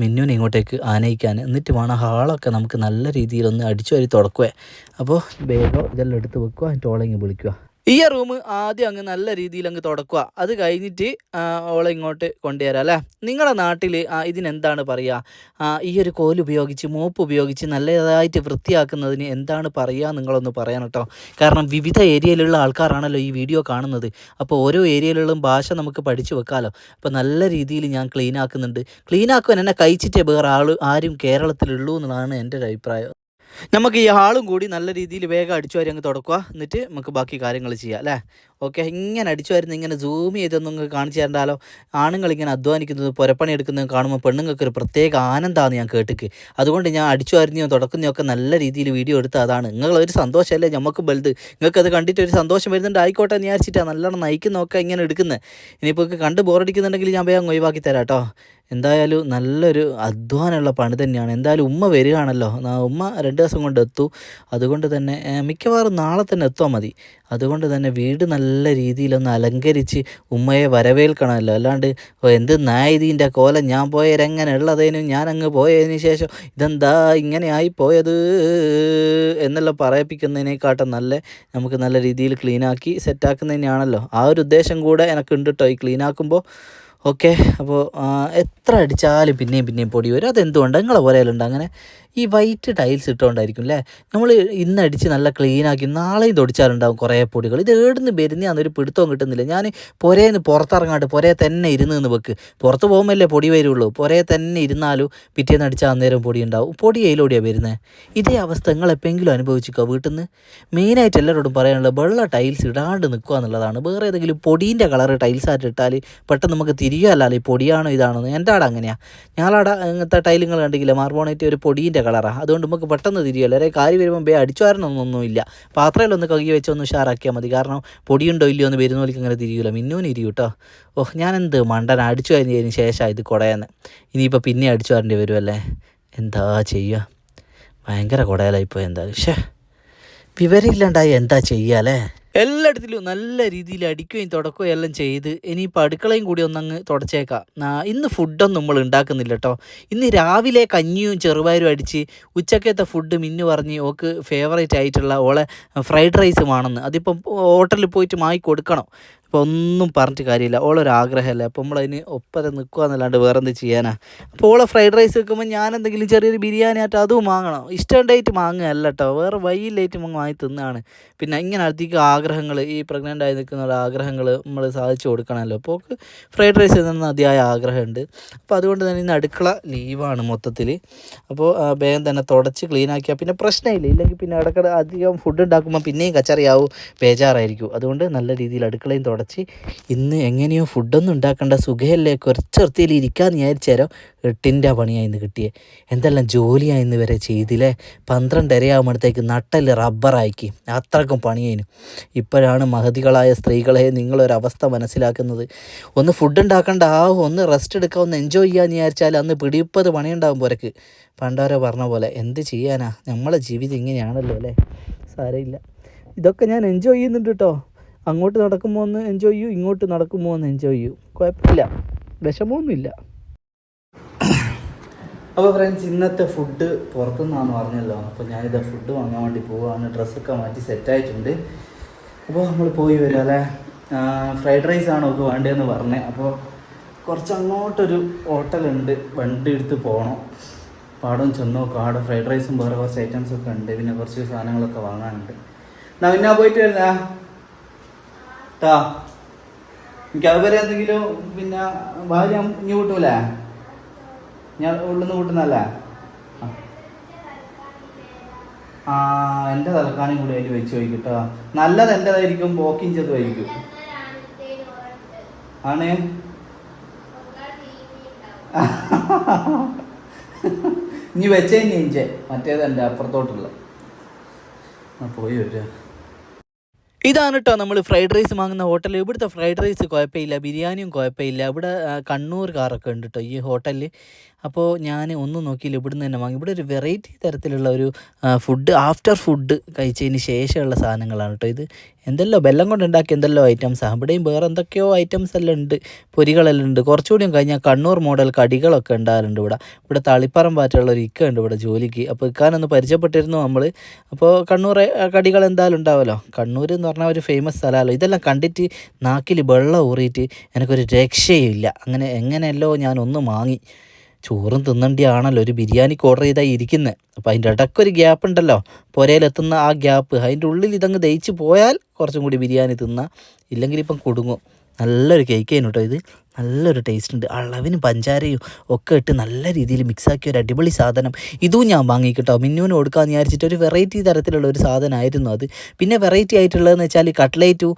മിന്നുവിനെ ഇങ്ങോട്ടേക്ക് ആനയിക്കാൻ. എന്നിട്ട് വേണം ഹാളൊക്കെ നമുക്ക് നല്ല രീതിയിലൊന്ന് അടിച്ചു വരി തുടക്കുക അപ്പോൾ വേഗം ഇതെല്ലാം എടുത്ത് വെക്കുക. ടോളിങ് വിളിക്കുക. ഈ റൂം ആദ്യം അങ്ങ് നല്ല രീതിയിൽ അങ്ങ് തുടക്കുക. അത് കഴിഞ്ഞിട്ട് അവളെ ഇങ്ങോട്ട് കൊണ്ടുവരാം അല്ലേ? നിങ്ങളുടെ നാട്ടിൽ ഇതിനെന്താണ് പറയുക? ഈ ഒരു കോൽ ഉപയോഗിച്ച് മോപ്പ് ഉപയോഗിച്ച് നല്ലതായിട്ട് വൃത്തിയാക്കുന്നതിന് എന്താണ് പറയുക നിങ്ങളൊന്ന് പറയാൻ കേട്ടോ. കാരണം വിവിധ ഏരിയയിലുള്ള ആൾക്കാരാണല്ലോ ഈ വീഡിയോ കാണുന്നത്. അപ്പോൾ ഓരോ ഏരിയയിലുള്ള ഭാഷ നമുക്ക് പഠിച്ചു വെക്കാമല്ലോ അപ്പോൾ നല്ല രീതിയിൽ ഞാൻ ക്ലീൻ ആക്കുന്നുണ്ട് ക്ലീൻ എന്നെ കഴിച്ചിട്ടേ വേറെ ആൾ ആരും കേരളത്തിലുള്ളൂ എന്നുള്ളതാണ് എന്റെ ഒരു അഭിപ്രായം. നമുക്ക് ഈ ഹാളും കൂടി നല്ല രീതിയിൽ വേഗം അടിച്ചു വാരി അങ്ങ് തുടക്കുക. എന്നിട്ട് നമുക്ക് ബാക്കി കാര്യങ്ങൾ ചെയ്യാം അല്ലേ? ഓക്കെ ഇങ്ങനെ അടിച്ചു വരുന്ന ഇങ്ങനെ സൂം ചെയ്തൊന്നും നിങ്ങൾക്ക് കാണിച്ചു തരണ്ടാലോ? ആണുങ്ങൾ ഇങ്ങനെ അധ്വാനിക്കുന്നത് പുരപ്പണി എടുക്കുന്നത് കാണുമ്പോൾ പെണ്ണുങ്ങൾക്ക് ഒരു പ്രത്യേക ആനന്ദമാണ് ഞാൻ കേട്ടിക്ക്. അതുകൊണ്ട് ഞാൻ അടിച്ചു വരുന്നതും തുടക്കുന്നതും ഒക്കെ നല്ല രീതിയിൽ വീഡിയോ എടുത്ത അതാണ്. നിങ്ങളൊരു സന്തോഷമല്ലേ നമുക്ക് വലുത്? നിങ്ങൾക്ക് അത് കണ്ടിട്ട് ഒരു സന്തോഷം വരുന്നുണ്ട് ആയിക്കോട്ടെ എന്ന് വിചാരിച്ചിട്ടാണ് നല്ലോണം നയിക്കുന്നൊക്കെ ഇങ്ങനെ എടുക്കുന്നത് ഇനിയിപ്പോൾ കണ്ട് ബോറടിക്കുന്നുണ്ടെങ്കിൽ ഞാൻ വേഗം ഒഴിവാക്കി തരാം കേട്ടോ എന്തായാലും നല്ലൊരു അധ്വാനമുള്ള പണി തന്നെയാണ്. എന്തായാലും ഉമ്മ വരികയാണല്ലോ. ഉമ്മ രണ്ട് ദിവസം കൊണ്ട് എത്തു. അതുകൊണ്ട് തന്നെ മിക്കവാറും നാളെ തന്നെ എത്തുക മതി. അതുകൊണ്ട് തന്നെ വീട് നല്ല രീതിയിലൊന്ന് അലങ്കരിച്ച് ഉമ്മയെ വരവേൽക്കണമല്ലോ. അല്ലാണ്ട് എന്ത് നായതിന്റെ കോലം ഞാൻ പോയരെങ്ങനെ ഉള്ളതേനും ഞാൻ അങ്ങ് പോയതിന് ശേഷം ഇതെന്താ ഇങ്ങനെ ആയി പോയത് എന്നെല്ലാം പറയിപ്പിക്കുന്നതിനേക്കാട്ടും നല്ല നമുക്ക് നല്ല രീതിയിൽ ക്ലീനാക്കി സെറ്റാക്കുന്നതിനാണല്ലോ ആ ഒരു ഉദ്ദേശം കൂടെ എനിക്കുണ്ട് കേട്ടോ ഈ ക്ലീനാക്കുമ്പോൾ. ഓക്കെ അപ്പോൾ എത്ര അടിച്ചാലും പിന്നെയും പിന്നെയും പൊടി വരും അതെന്തുകൊണ്ട്? നിങ്ങളെ പോലെയല്ലുണ്ട് അങ്ങനെ? ഈ വൈറ്റ് ടൈൽസ് ഇട്ടുകൊണ്ടായിരിക്കും അല്ലേ നമ്മൾ ഇന്ന് അടിച്ച് നല്ല ക്ലീനാക്കി നാളെയും തൊടിച്ചാലുണ്ടാവും കുറേ പൊടികൾ. ഇത് ഏടുന്ന് ഒരു പിടുത്തവും കിട്ടുന്നില്ല. ഞാൻ പുരേന്ന് പുറത്തിറങ്ങാണ്ട് പുരയെ തന്നെ ഇരുന്ന് നിന്ന് വെക്ക്. പുറത്ത് പോകുമ്പോഴല്ലേ പൊടി വരുള്ളൂ. പുരയെ തന്നെ ഇരുന്നാലും പിറ്റേന്ന് അടിച്ചാൽ അന്നേരം പൊടി ഉണ്ടാവും. പൊടി അതിലൂടെയാണ് വരുന്നത് ഇതേ അവസ്ഥ നിങ്ങൾ എപ്പോഴെങ്കിലും അനുഭവിച്ചിക്കോ വീട്ടിൽ നിന്ന് മെയിനായിട്ട് എല്ലാവരോടും പറയാനുള്ളത് വെള്ള ടൈൽസ് ഇടാണ്ട് നിൽക്കുക എന്നുള്ളതാണ്. വേറെ ഏതെങ്കിലും പൊടീന്റെ കളർ ടൈൽസ് ആയിട്ട് ഇട്ടാൽ പെട്ടെന്ന് നമുക്ക് തിരിയുമല്ലോ ഈ പൊടിയാണോ ഇതാണോ? എന്റെ ആടെ അങ്ങനെയാണ് ഞങ്ങളവിടെ അങ്ങനത്തെ ടൈലുകൾ കണ്ടെങ്കിൽ മാർബോണേറ്റ് ഒരു പൊടീന്റെ കളറാണ് അതുകൊണ്ട് നമുക്ക് പെട്ടെന്ന് തിരിയല്ലോ അല്ലെ? കാര്യം വരുമ്പോൾ ബേ അടിച്ചു വരണമൊന്നുമില്ല പാത്രയിലൊന്ന് കഴുകി വെച്ച് ഒന്ന് ഉഷാറാക്കിയാൽ മതി. കാരണം പൊടിയുണ്ടോ ഇല്ലയോ എന്ന് വരുന്നവർക്ക് അങ്ങനെ തിരിയൂല. മിന്നൂന് ഇരിയും കേട്ടോ ഓഹ് ഞാനെന്ത് മണ്ടൻ അടിച്ചു കഴിഞ്ഞതിന് ശേഷം ഇത് കുടയെന്ന്. ഇനിയിപ്പോൾ പിന്നെ അടിച്ചു വരേണ്ടി വരുമല്ലേ എന്താ ചെയ്യുക ഭയങ്കര കുടയലായിപ്പോയി എന്തായാലും. ഷേ വിവരമില്ലാണ്ടായി എന്താ ചെയ്യുക അല്ലേ? എല്ലായിടത്തിലും നല്ല രീതിയിൽ അടിക്കുകയും തുടക്കുകയും എല്ലാം ചെയ്ത് ഇനിയിപ്പോൾ അടുക്കളയും കൂടി ഒന്നങ്ങ് തുടച്ചേക്കാം. ഇന്ന് ഫുഡൊന്നും നമ്മൾ ഉണ്ടാക്കുന്നില്ല കേട്ടോ ഇന്ന് രാവിലെ കഞ്ഞിയും ചെറുപയറും അടിച്ച് ഉച്ചക്കത്തെ ഫുഡ് മിന്നു പറഞ്ഞ് ഓക്ക് ഫേവറേറ്റ് ആയിട്ടുള്ള ഓളെ ഫ്രൈഡ് റൈസ് വേണമെന്ന് അതിപ്പം ഹോട്ടലിൽ പോയിട്ട് വാങ്ങി കൊടുക്കണം അപ്പോൾ ഒന്നും പറഞ്ഞിട്ട് കാര്യമില്ല. ഓളൊരു ആഗ്രഹമല്ലേ അപ്പോൾ നമ്മളതിന് ഒപ്പരം നിൽക്കുക എന്നല്ലാണ്ട് വേറെ എന്ത് ചെയ്യാനാ? അപ്പോൾ ഓളെ ഫ്രൈഡ് റൈസ് വെക്കുമ്പോൾ ഞാൻ എന്തെങ്കിലും ചെറിയൊരു ബിരിയാണി ആയിട്ട് അതും വാങ്ങണം. ഡേറ്റ് വാങ്ങുകയല്ല കേട്ടോ വേറെ വയ്യില്ലായിട്ട് നമ്മൾ വാങ്ങി തിന്നാണ്. പിന്നെ ഇങ്ങനെ അധികം ആഗ്രഹങ്ങൾ ഈ പ്രഗ്നന്റ് ആയി നിൽക്കുന്ന ആഗ്രഹങ്ങൾ നമ്മൾ സാധിച്ചു കൊടുക്കണമല്ലോ. അപ്പോൾ ഫ്രൈഡ് റൈസ് തിന്നുന്ന അതിയായ ആഗ്രഹമുണ്ട്. അപ്പോൾ അതുകൊണ്ട് തന്നെ ഇന്ന് അടുക്കള ലീവാണ് മൊത്തത്തിൽ അപ്പോൾ വേഗം തന്നെ തുടച്ച് ക്ലീൻ ആക്കിയാൽ പിന്നെ പ്രശ്നമില്ല. ഇല്ലെങ്കിൽ പിന്നെ ഇടയ്ക്കിടെ അധികം ഫുഡ് ഉണ്ടാക്കുമ്പോൾ പിന്നെയും കച്ചറിയാവും ബേജാറായിരിക്കും. അതുകൊണ്ട് നല്ല രീതിയിൽ അടുക്കളയും തുടച്ച് ഇന്ന് എങ്ങനെയോ ഫുഡൊന്നും ഉണ്ടാക്കേണ്ട സുഖയല്ലേ കുറച്ച് വൃത്തിയിൽ ഇരിക്കാമെന്ന് വിചാരിച്ചാലോ എട്ടിന്റെ പണിയായി ഇന്ന് കിട്ടിയേ. എന്തെല്ലാം ജോലിയായി ഇന്ന് വരെ ചെയ്തില്ലേ? പന്ത്രണ്ടരയാകുമ്പോഴത്തേക്ക് നട്ടൽ റബ്ബറാക്കി അത്രക്കും പണിയായിന് ഇപ്പോഴാണ് മഹതികളായ സ്ത്രീകളെ നിങ്ങളൊരവസ്ഥ മനസ്സിലാക്കുന്നത്. ഒന്ന് ഫുഡ് ഉണ്ടാക്കേണ്ട ആവും ഒന്ന് റെസ്റ്റ് എടുക്കുക ഒന്ന് എൻജോയ് ചെയ്യാമെന്ന് വിചാരിച്ചാൽ അന്ന് പിടിപ്പത് പണിയുണ്ടാകും പോരക്ക്. പണ്ടവരെ പറഞ്ഞ പോലെ എന്ത് ചെയ്യാനാ? നമ്മളെ ജീവിതം ഇങ്ങനെയാണല്ലോ അല്ലേ? സാരമില്ല. ഇതൊക്കെ ഞാൻ എൻജോയ് ചെയ്യുന്നുണ്ട് കേട്ടോ അങ്ങോട്ട് നടക്കുമ്പോൾ ഒന്ന് എൻജോയ് ചെയ്യൂ ഇങ്ങോട്ട് നടക്കുമ്പോൾ ഒന്ന് എൻജോയ് ചെയ്യൂ. കുഴപ്പമില്ല. വിഷമമൊന്നുമില്ല. അപ്പോൾ ഫ്രണ്ട്സ് ഇന്നത്തെ ഫുഡ് പുറത്തുനിന്നാണെന്ന് പറഞ്ഞല്ലോ. അപ്പോൾ ഞാനിത് ഫുഡ് വാങ്ങാൻ വേണ്ടി പോവുകയാണ് ഡ്രസ്സൊക്കെ മാറ്റി സെറ്റായിട്ടുണ്ട് അപ്പോൾ നമ്മൾ പോയി വരാം അല്ലേ? ഫ്രൈഡ് റൈസ് ആണ് ഒക്കെ വേണ്ടതെന്ന് പറഞ്ഞത് അപ്പോൾ കുറച്ച് അങ്ങോട്ടൊരു ഹോട്ടലുണ്ട്. വണ്ടി എടുത്ത് പോകണം പാടം ചെന്നോ കാടും ഫ്രൈഡ് റൈസും വേറെ കുറച്ച് ഐറ്റംസൊക്കെ ഉണ്ട്. പിന്നെ കുറച്ച് സാധനങ്ങളൊക്കെ വാങ്ങാനുണ്ട്. എന്നാ പിന്നെ പോയിട്ട് വരുന്നാ ട്ടാ. എനിക്ക് അതുവരെ എന്തെങ്കിലും പിന്നെ ഭാര്യ ഇനി കൂട്ടൂലേ? ഞാൻ ഉള്ളിന്ന് കൂട്ടുന്നല്ലേ ആ. എന്റെ തലക്കാണി കൂടി അതിൽ വെച്ച് നോക്കിട്ടോ നല്ലത് എന്റെതായിരിക്കും പോക്കിഞ്ചതുമായിരിക്കും ആണ്. ഇനി വെച്ചേ ഇഞ്ചെ. മറ്റേത് എന്റെ അപ്പുറത്തോട്ടുള്ള. പോയി വരിക. ഇതാണ് കേട്ടോ നമ്മൾ ഫ്രൈഡ് റൈസ് വാങ്ങുന്ന ഹോട്ടൽ ഇവിടുത്തെ ഫ്രൈഡ് റൈസ് കുഴപ്പമില്ല. ബിരിയാണിയും കുഴപ്പമില്ല. ഇവിടെ കണ്ണൂർ കണ്ണൂർക്കാരൊക്കെ ഉണ്ട് കേട്ടോ ഈ ഹോട്ടലിൽ അപ്പോൾ ഞാൻ ഒന്നും നോക്കിയില്ല. ഇവിടുന്ന് തന്നെ വാങ്ങി. ഇവിടെ ഒരു വെറൈറ്റി തരത്തിലുള്ള ഒരു ഫുഡ് ആഫ്റ്റർ ഫുഡ് കഴിച്ചതിന് ശേഷമുള്ള സാധനങ്ങളാണ് കേട്ടോ ഇത്. എന്തെല്ലോ ബെല്ലം കൊണ്ട് ഉണ്ടാക്കിയ എന്തെല്ലോ ഐറ്റംസാണ് ഇവിടെയും വേറെ എന്തൊക്കെയോ ഐറ്റംസ് എല്ലാം ഉണ്ട്. പൊരികളെല്ലാം ഉണ്ട്. കുറച്ചുകൂടിയും കഴിഞ്ഞാൽ കണ്ണൂർ മോഡൽ കടികളൊക്കെ ഉണ്ടാകാറുണ്ട് ഇവിടെ. ഇവിടെ തളിപ്പറം പാറ്റുള്ള ഒരു ഇക്ക ഉണ്ട് ഇവിടെ ജോലിക്ക്. അപ്പോൾ ഇക്കാനൊന്ന് പരിചയപ്പെട്ടിരുന്നു നമ്മൾ അപ്പോൾ കണ്ണൂർ കടികൾ എന്തായാലും ഉണ്ടാവുമല്ലോ കണ്ണൂർ എന്ന് പറഞ്ഞാൽ ഒരു ഫേമസ് സ്ഥലമല്ലോ ഇതെല്ലാം കണ്ടിട്ട് നാക്കിൽ വെള്ളം ഊറിയിട്ട് എനിക്കൊരു രക്ഷയില്ല അങ്ങനെ എങ്ങനെയല്ലോ ഞാൻ ഒന്ന് വാങ്ങി ചോറും തിന്നണ്ടിയാണല്ലോ ഒരു ബിരിയാണിക്ക് ഓർഡർ ചെയ്താൽ ഇരിക്കുന്നത് അപ്പോൾ അതിന്റെ ഇടയ്ക്കൊരു ഗ്യാപ്പ് ഉണ്ടല്ലോ. പുരയിലെത്തുന്ന ആ ഗ്യാപ്പ് അതിന്റെ ഉള്ളിൽ ഇതങ്ങ് ദയിച്ച് പോയാൽ കുറച്ചും കൂടി ബിരിയാണി തിന്നാം. ഇല്ലെങ്കിൽ ഇപ്പം കുടുങ്ങും. നല്ലൊരു കേക്ക് ആയിരുന്നു കേട്ടോ ഇത്. നല്ലൊരു ടേസ്റ്റ് ഉണ്ട്. അളവിന് പഞ്ചാരയും ഒക്കെ ഇട്ട് നല്ല രീതിയിൽ മിക്സാക്കിയ ഒരു അടിപൊളി സാധനം. ഇതും ഞാൻ വാങ്ങി കേട്ടോ മിന്നുവിന് കൊടുക്കാമെന്ന് വിചാരിച്ചിട്ട് ഒരു വെറൈറ്റി തരത്തിലുള്ള ഒരു സാധനമായിരുന്നു അത്. പിന്നെ വെറൈറ്റി ആയിട്ടുള്ളതെന്ന് വെച്ചാൽ കട്ട്ലേറ്റും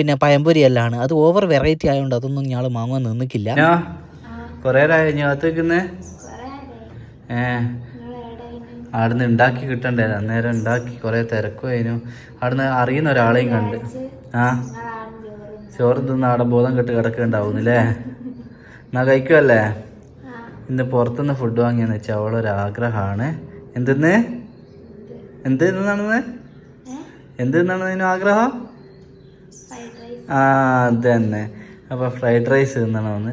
പിന്നെ പഴംപൊരി എല്ലാം അത് ഓവർ വെറൈറ്റി ആയതുകൊണ്ട് അതൊന്നും ഞങ്ങൾ വാങ്ങാൻ നിന്നിക്കില്ല. കുറേ ഞാൻ വെക്കുന്നേ ഏ. അവിടുന്ന് ഉണ്ടാക്കി കിട്ടണ്ടേ? അന്നേരം ഉണ്ടാക്കി കുറേ തിരക്കുമായിരുന്നു അവിടുന്ന് അറിയുന്ന ഒരാളെയും കണ്ട്. ആ. ചോറ് തിന്ന് അവിടെ ബോധം കെട്ട് കിടക്കുന്നുണ്ടാവുന്നില്ലേ എന്നാ കഴിക്കുമല്ലേ ഇന്ന് പുറത്തുനിന്ന് ഫുഡ് വാങ്ങിയെന്ന് വെച്ചാൽ അവളൊരാഗ്രഹമാണ് എന്തെന്ന്? എന്ത് തിന്നാണെന്ന് എന്ത് തിന്നാണ് നിന്നു ആഗ്രഹം? ആ അത് തന്നെ അപ്പോൾ ഫ്രൈഡ് റൈസ് തിന്നണമെന്ന്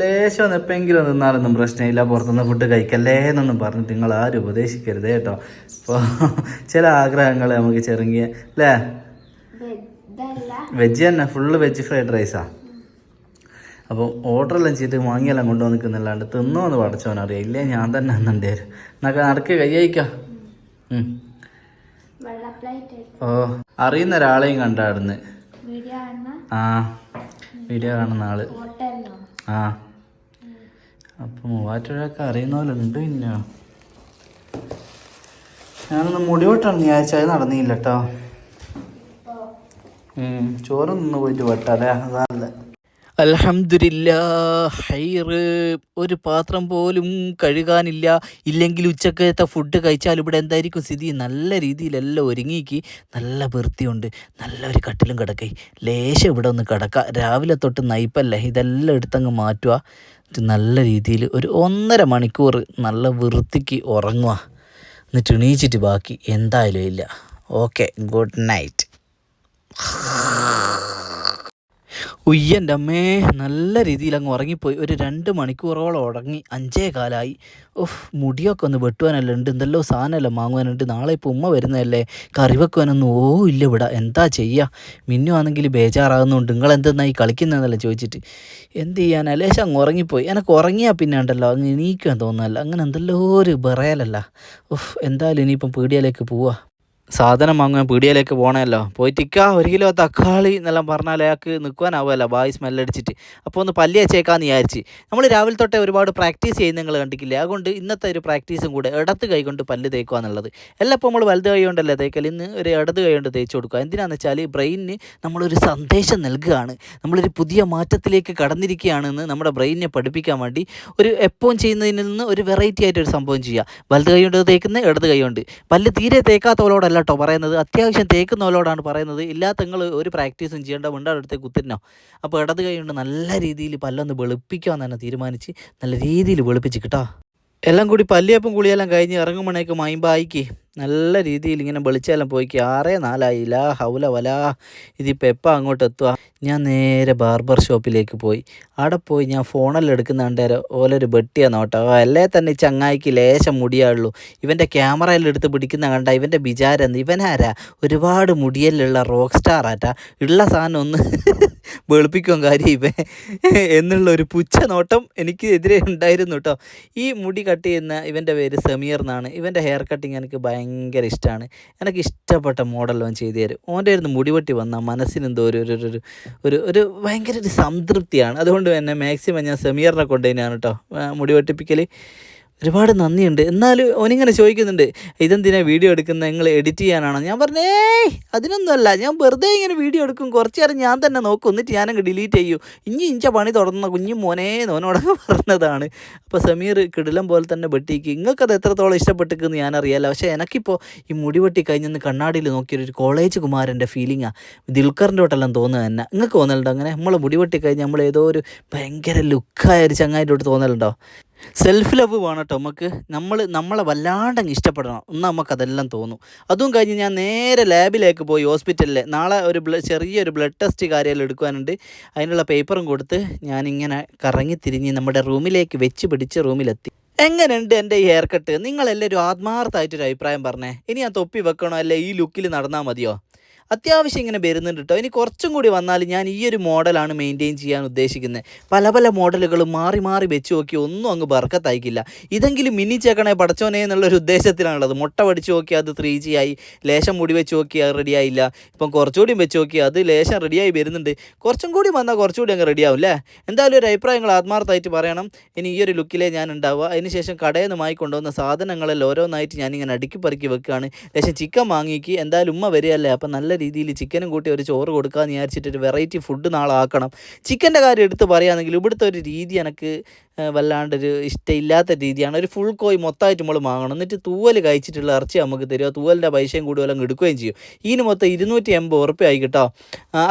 ലേശം ഒന്ന് എപ്പോഴെങ്കിലും നിന്നാലൊന്നും പ്രശ്നമില്ല. പുറത്തുനിന്ന് ഫുഡ് കഴിക്കല്ലേ എന്നൊന്നും പറഞ്ഞിട്ട് നിങ്ങൾ ആരും ഉപദേശിക്കരുത് കേട്ടോ. അപ്പോൾ ചില ആഗ്രഹങ്ങൾ നമുക്ക് ചെറുങ്ങിയ അല്ലേ വെജ് തന്നെ ഫുള്ള് വെജ് ഫ്രൈഡ് റൈസാ. അപ്പം ഓർഡറെല്ലാം ചെയ്ത് വാങ്ങിയെല്ലാം കൊണ്ടുവന്ന് നിൽക്കുന്നില്ലാണ്ട് തിന്നോന്ന് പഠിച്ചവനറിയാം ഇല്ലേ ഞാൻ തന്നെ എന്നുണ്ട് എന്നൊക്കെ നടക്ക് പ്ലേറ്റ് ഓ അറിയുന്ന ഒരാളെയും കണ്ടായിരുന്നു ആ വീഡിയോ കാണുന്ന ആൾ. ആ. അപ്പം പോലെ ഉണ്ട് പിന്നെ. ഞാനൊന്ന് മുടി വെട്ടാണ് അത് നടന്നില്ല കേട്ടോ ചോറ് നിന്ന് പോയിട്ട് വെട്ടാലേ അതല്ല അലഹമില്ല ഹൈറ് ഒരു പാത്രം പോലും കഴുകാനില്ല. ഇല്ലെങ്കിൽ ഉച്ചക്കത്തെ ഫുഡ് കഴിച്ചാൽ ഇവിടെ എന്തായിരിക്കും സ്ഥിതി? നല്ല രീതിയിലെല്ലാം ഒരുങ്ങിക്ക്. നല്ല വൃത്തിയുണ്ട്. നല്ലൊരു കട്ടിലും കിടക്കേ. ലേശം ഇവിടെ ഒന്ന് കിടക്കുക രാവിലെ തൊട്ട് നൈപ്പല്ല. ഇതെല്ലാം എടുത്തങ്ങ് മാറ്റുക. നല്ല രീതിയിൽ ഒരു ഒന്നര മണിക്കൂർ നല്ല വൃത്തിക്ക് ഉറങ്ങുക. എന്നിട്ട് എണീച്ചിട്ട് ബാക്കി. എന്തായാലും ഇല്ല. ഓക്കെ. Good night. ഉയ്യന്റെ അമ്മേ നല്ല രീതിയിൽ അങ്ങ് ഉറങ്ങിപ്പോയി. ഒരു രണ്ട് മണിക്കൂറോളം ഉറങ്ങി. അഞ്ചേ കാലായി. ഓഫ് മുടിയൊക്കെ ഒന്ന് വെട്ടുവാനല്ല ഉണ്ട് എന്തെല്ലോ സാധനമല്ല വാങ്ങുവാനുണ്ട് നാളെ ഇപ്പോൾ ഉമ്മ വരുന്നതല്ലേ? കറി വെക്കുവാനൊന്നും ഓ ഇല്ല ഇവിടെ. എന്താ ചെയ്യുക മിന്നു ആണെങ്കിൽ ബേജാറാകുന്നുണ്ട്. നിങ്ങൾ എന്തെന്നായി കളിക്കുന്നതെന്നല്ല ചോദിച്ചിട്ട്. എന്ത് ചെയ്യാനാ? ലേശം അങ്ങ് ഉറങ്ങിപ്പോയി. എനിക്ക് ഉറങ്ങിയാൽ പിന്നെ ഉണ്ടല്ലോ. അങ്ങ് എണീക്കാൻ തോന്നുന്നല്ല അങ്ങനെ എന്തെല്ലോ ഒരു ബറയലല്ല ഓഫ് എന്തായാലും ഇനിയിപ്പം പീടിയയിലേക്ക് പോവാ. സാധനം വാങ്ങാൻ പീടിയയിലേക്ക് പോകണമല്ലോ. പോയിട്ട് ഇക്ക ഒരു കിലോ തക്കാളി എന്നെല്ലാം പറഞ്ഞാൽ അയാൾക്ക് നിൽക്കുവാനാവുമല്ലോ ബായ് സ്മെല്ലടിച്ചിട്ട് അപ്പോൾ ഒന്ന് പല്ലി അച്ചേക്കാന്ന് വിചാരിച്ച്. നമ്മൾ രാവിലെ തൊട്ടേ ഒരുപാട് പ്രാക്ടീസ് ചെയ്യുന്ന നിങ്ങൾ കണ്ടിട്ടില്ലേ? അതുകൊണ്ട് ഇന്നത്തെ ഒരു പ്രാക്ടീസും കൂടെ ഇടത്ത് കൈ കൊണ്ട് പല്ല് തേക്കുക എന്നുള്ളത്. എല്ലാം ഇപ്പോൾ നമ്മൾ വലുത് കൈ കൊണ്ടല്ലേ തേക്കൽ ഇന്ന് ഒരു ഇടത് കൈ കൊണ്ട് തേച്ച് കൊടുക്കുക. എന്തിനാണെന്ന് വെച്ചാൽ ബ്രെയിനിന് നമ്മളൊരു സന്ദേശം നൽകുകയാണ്. നമ്മളൊരു പുതിയ മാറ്റത്തിലേക്ക് കടന്നിരിക്കുകയാണെന്ന് നമ്മുടെ ബ്രെയിനിനെ പഠിപ്പിക്കാൻ വേണ്ടി ഒരു എപ്പോഴും ചെയ്യുന്നതിൽ നിന്ന് ഒരു വെറൈറ്റി ആയിട്ടൊരു സംഭവം ചെയ്യുക. വലുത് കൈ കൊണ്ട് തേക്കുന്ന ഇടത് കൈ കൊണ്ട്. പല്ല് തീരെ തേക്കാത്തവരോടല്ല കേട്ടോ പറയുന്നത്. അത്യാവശ്യം തേക്കുന്നവരോടാണ് പറയുന്നത്. ഇല്ലാത്ത നിങ്ങൾ ഒരു പ്രാക്ടീസും ചെയ്യേണ്ട മിണ്ടാടുത്ത് കുത്തിരിനോ അപ്പോൾ ഇടത് കൈ കൊണ്ട് നല്ല രീതിയിൽ പല്ലൊന്ന് വെളുപ്പിക്കാൻ തന്നെ തീരുമാനിച്ച് നല്ല രീതിയിൽ വെളുപ്പിച്ച് കിട്ടാം. എല്ലാം കൂടി പല്ലിയപ്പം കുളിയെല്ലാം കഴിഞ്ഞ് ഇറങ്ങുമ്പോഴേക്കും മൈമ്പായിക്ക് നല്ല രീതിയിൽ ഇങ്ങനെ വെളിച്ചെല്ലാം പോയിക്ക്. ആറേ നാലായില്ല ഹൗല വല. ഇതിപ്പോൾ എപ്പോൾ അങ്ങോട്ട് എത്തുക ഞാൻ നേരെ ബാർബർ ഷോപ്പിലേക്ക് പോയി. അവിടെ പോയി ഞാൻ ഫോണെല്ലാം എടുക്കുന്ന കണ്ടേരം ഓലൊരു ബെട്ടിയാ നോട്ടോ അല്ലേ തന്നെ ചങ്ങായിക്ക് ലേശം മുടിയാളുള്ളൂ ഇവന്റെ ക്യാമറയെല്ലാം എടുത്ത് പിടിക്കുന്ന കണ്ട ഇവന്റെ വിചാരം? ഇവനാരാ ഒരുപാട് മുടിയെല്ലുള്ള റോക്ക് സ്റ്റാർ ആറ്റാ ഉള്ള സാധനം ഒന്ന് വെളുപ്പിക്കും കാര്യം ഇവൻ എന്നുള്ള ഒരു പുച്ഛ നോട്ടം എനിക്ക് എതിരെ ഉണ്ടായിരുന്നു കേട്ടോ ഈ മുടി കട്ട് ചെയ്യുന്ന ഇവന്റെ പേര് സമീർ എന്നാണ്. ഇവന്റെ ഹെയർ കട്ടിങ് എനിക്ക് ഭയങ്കര ഭയങ്കര ഇഷ്ടമാണ് എനിക്ക് ഇഷ്ടപ്പെട്ട മോഡൽ ഓൻ ചെയ്തു തരും. ഓന്റെ ആയിരുന്നു മുടിവെട്ടി വന്നാൽ മനസ്സിന് എന്തോ ഒരു ഒരു ഒരു ഒരു ഒരു ഭയങ്കര ഒരു സംതൃപ്തിയാണ്. അതുകൊണ്ട് തന്നെ മാക്സിമം ഞാൻ സെമിയറിനെ കൊണ്ടുതന്നെയാണ് കേട്ടോ മുടിവെട്ടിപ്പിക്കൽ ഒരുപാട് നന്ദിയുണ്ട്. എന്നാലും ഓനിങ്ങനെ ചോദിക്കുന്നുണ്ട് ഇതെന്തിനാ വീഡിയോ എടുക്കുന്ന നിങ്ങൾ എഡിറ്റ് ചെയ്യാനാണോ? ഞാൻ പറഞ്ഞേ അതിനൊന്നുമല്ല. ഞാൻ വെറുതെ ഇങ്ങനെ വീഡിയോ എടുക്കും. കുറച്ച് നേരം ഞാൻ തന്നെ നോക്കും. എന്നിട്ട് ഞാനങ്ങ് ഡിലീറ്റ് ചെയ്യൂ. ഇനി ഇഞ്ച പണി തുടർന്ന കുഞ്ഞു മോനെ നോനോടങ്ങ് പറഞ്ഞതാണ്. അപ്പോൾ സമീർ കിടിലം പോലെ തന്നെ വെട്ടിക്ക് നിങ്ങൾക്കത് എത്രത്തോളം ഇഷ്ടപ്പെട്ടിരിക്കുന്നു ഞാനറിയാമല്ലോ പക്ഷേ എനിക്കിപ്പോൾ ഈ മുടി വെട്ടി കഴിഞ്ഞെന്ന് കണ്ണാടിയിൽ നോക്കിയൊരു കോളേജ് കുമാരന്റെ ഫീലിങ്ങാണ് ദിൽക്കറിന്റെ തൊട്ടെല്ലാം തോന്നുക തന്നെ. നിങ്ങൾക്ക് തോന്നലുണ്ടോ അങ്ങനെ? നമ്മൾ മുടി വെട്ടി കഴിഞ്ഞ് നമ്മൾ ഏതോ ഒരു ഭയങ്കര ലുക്കായ ഒരു ചങ്ങായിന്റെ തൊട്ട് തോന്നലുണ്ടോ? സെൽഫ് ലവ് വേണം കേട്ടോ നമുക്ക് നമ്മൾ നമ്മളെ വല്ലാണ്ട് അങ്ങ് ഇഷ്ടപ്പെടണം. എന്നാൽ നമുക്ക് അതെല്ലാം തോന്നും. അതും കഴിഞ്ഞ് ഞാൻ നേരെ ലാബിലേക്ക് പോയി ഹോസ്പിറ്റലിൽ നാളെ ഒരു ചെറിയൊരു ബ്ലഡ് ടെസ്റ്റ് കാര്യമെല്ലാം എടുക്കാനുണ്ട് അതിനുള്ള പേപ്പറും കൊടുത്ത് ഞാനിങ്ങനെ കറങ്ങി തിരിഞ്ഞ് നമ്മുടെ റൂമിലേക്ക് വെച്ച് പിടിച്ച് റൂമിലെത്തി. എങ്ങനെയുണ്ട് എന്റെ ഈ ഹെയർ കട്ട്? നിങ്ങളെല്ലാവരും ആത്മാർത്ഥമായിട്ടൊരു അഭിപ്രായം പറഞ്ഞേ. ഇനി ഞാൻ തൊപ്പി വെക്കണോ? അല്ലെ? ഈ ലുക്കിൽ നടന്നാൽ മതിയോ? അത്യാവശ്യം ഇങ്ങനെ വരുന്നുണ്ട് കേട്ടോ ഇനി കുറച്ചും കൂടി വന്നാൽ ഞാൻ ഈ ഒരു മോഡലാണ് മെയിന്റെയിൻ ചെയ്യാൻ ഉദ്ദേശിക്കുന്നത് പല പല മോഡലുകൾ മാറി മാറി വെച്ച് നോക്കി ഒന്നും അങ്ങ് ബർക്കത്തായിക്കില്ല. ഇതെങ്കിലും മിനി ചേക്കണേ പടച്ചോനെ എന്നുള്ളൊരു ഉദ്ദേശത്തിലാണുള്ളത്. മുട്ട പഠിച്ച് നോക്കി അത് ത്രീ ജി ആയി ലേശം മുടി വെച്ച് നോക്കി അത് റെഡി ആയില്ല. ഇപ്പം കുറച്ചുകൂടി വെച്ച് നോക്കി അത് ലേശം റെഡിയായി വരുന്നുണ്ട്. കുറച്ചും കൂടി വന്നാൽ കുറച്ചുകൂടി അങ്ങ് റെഡിയാവും അല്ലേ എന്തായാലും ഒരു അഭിപ്രായങ്ങൾ ആത്മാർത്ഥമായിട്ട് പറയണം. ഇനി ഈ ഒരു ലുക്കിലേ ഞാൻ ഉണ്ടാവുക. അതിനുശേഷം കടയിൽ നിന്ന് വാങ്ങിക്കൊണ്ടുവന്ന കൊണ്ടുവന്ന സാധനങ്ങളെല്ലാം ഓരോന്നായിട്ട് ഞാനിങ്ങനെ അടുക്കി പറക്കി വെക്കുകയാണ്. ലേശം ചിക്കൻ വാങ്ങിക്ക്. എന്തായാലും ഉമ്മ വരികയല്ലേ? അപ്പം നല്ല രീതിയിൽ ചിക്കനും കൂട്ടി ഒരു ചോറ് കൊടുക്കാമെന്ന് വിചാരിച്ചിട്ട് ഒരു വെറൈറ്റി ഫുഡ് നാളെ ആക്കണം ചിക്കന്റെ കാര്യം എടുത്ത് പറയുകയാണെങ്കിൽ ഇവിടുത്തെ ഒരു രീതി എനിക്ക് വല്ലാണ്ടൊരു ഇഷ്ടമില്ലാത്ത രീതിയാണ്. ഒരു ഫുൾ കോയി മൊത്തമായിട്ട് നമ്മൾ വാങ്ങണം. എന്നിട്ട് തൂവൽ കഴിച്ചിട്ടുള്ള ഇറച്ചി നമുക്ക് തരിക തൂവലിന്റെ പൈസയും കൂടി വല്ലതും എടുക്കുകയും ചെയ്യും. ഇതിന് മൊത്തം ഇരുന്നൂറ്റി എൺപത് ഉറുപ്പ്യ ആയി കേട്ടോ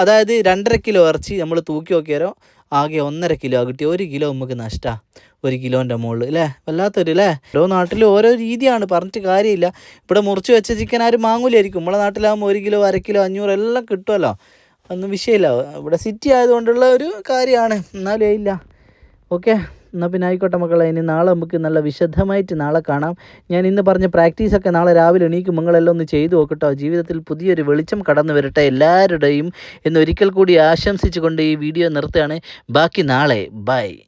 അതായത് രണ്ടര കിലോ ഇറച്ചി നമ്മൾ തൂക്കി നോക്കിയാലോ? ആകെ ഒന്നര കിലോ കിട്ടി ഒരു കിലോ നമുക്ക് നഷ്ടമാണ് ഒരു കിലോന്റെ മുകളിൽ അല്ലേ വല്ലാത്തൊരു അല്ലേ ഓരോ നാട്ടിൽ ഓരോ രീതിയാണ് പറഞ്ഞിട്ട് കാര്യമില്ല. ഇവിടെ മുറിച്ച് വെച്ച ചിക്കൻ ആരും വാങ്ങൂലായിരിക്കും നമ്മളെ നാട്ടിലാകുമ്പോൾ ഒരു കിലോ അര കിലോ അഞ്ഞൂറ് എല്ലാം കിട്ടുമല്ലോ ഒന്നും വിഷയമില്ല. ഇവിടെ സിറ്റി ആയതുകൊണ്ടുള്ള ഒരു കാര്യമാണ്. എന്നാലും ഇല്ല ഓക്കെ എന്നാൽ പിന്നെ ആയിക്കോട്ടെ മക്കളെ ഇനി നാളെ നമുക്ക് നല്ല വിശദമായിട്ട് നാളെ കാണാം. ഞാൻ ഇന്ന് പറഞ്ഞ പ്രാക്ടീസൊക്കെ നാളെ രാവിലെ എണീക്കും. നിങ്ങളെല്ലാം ഒന്ന് ചെയ്തു നോക്കട്ടോ. ജീവിതത്തിൽ പുതിയൊരു വെളിച്ചം കടന്നു വരട്ടെ എല്ലാവരുടെയും എന്നൊരിക്കൽ കൂടി ആശംസിച്ചുകൊണ്ട് ഈ വീഡിയോ നിർത്തുകയാണ്. ബാക്കി നാളെ ബൈ.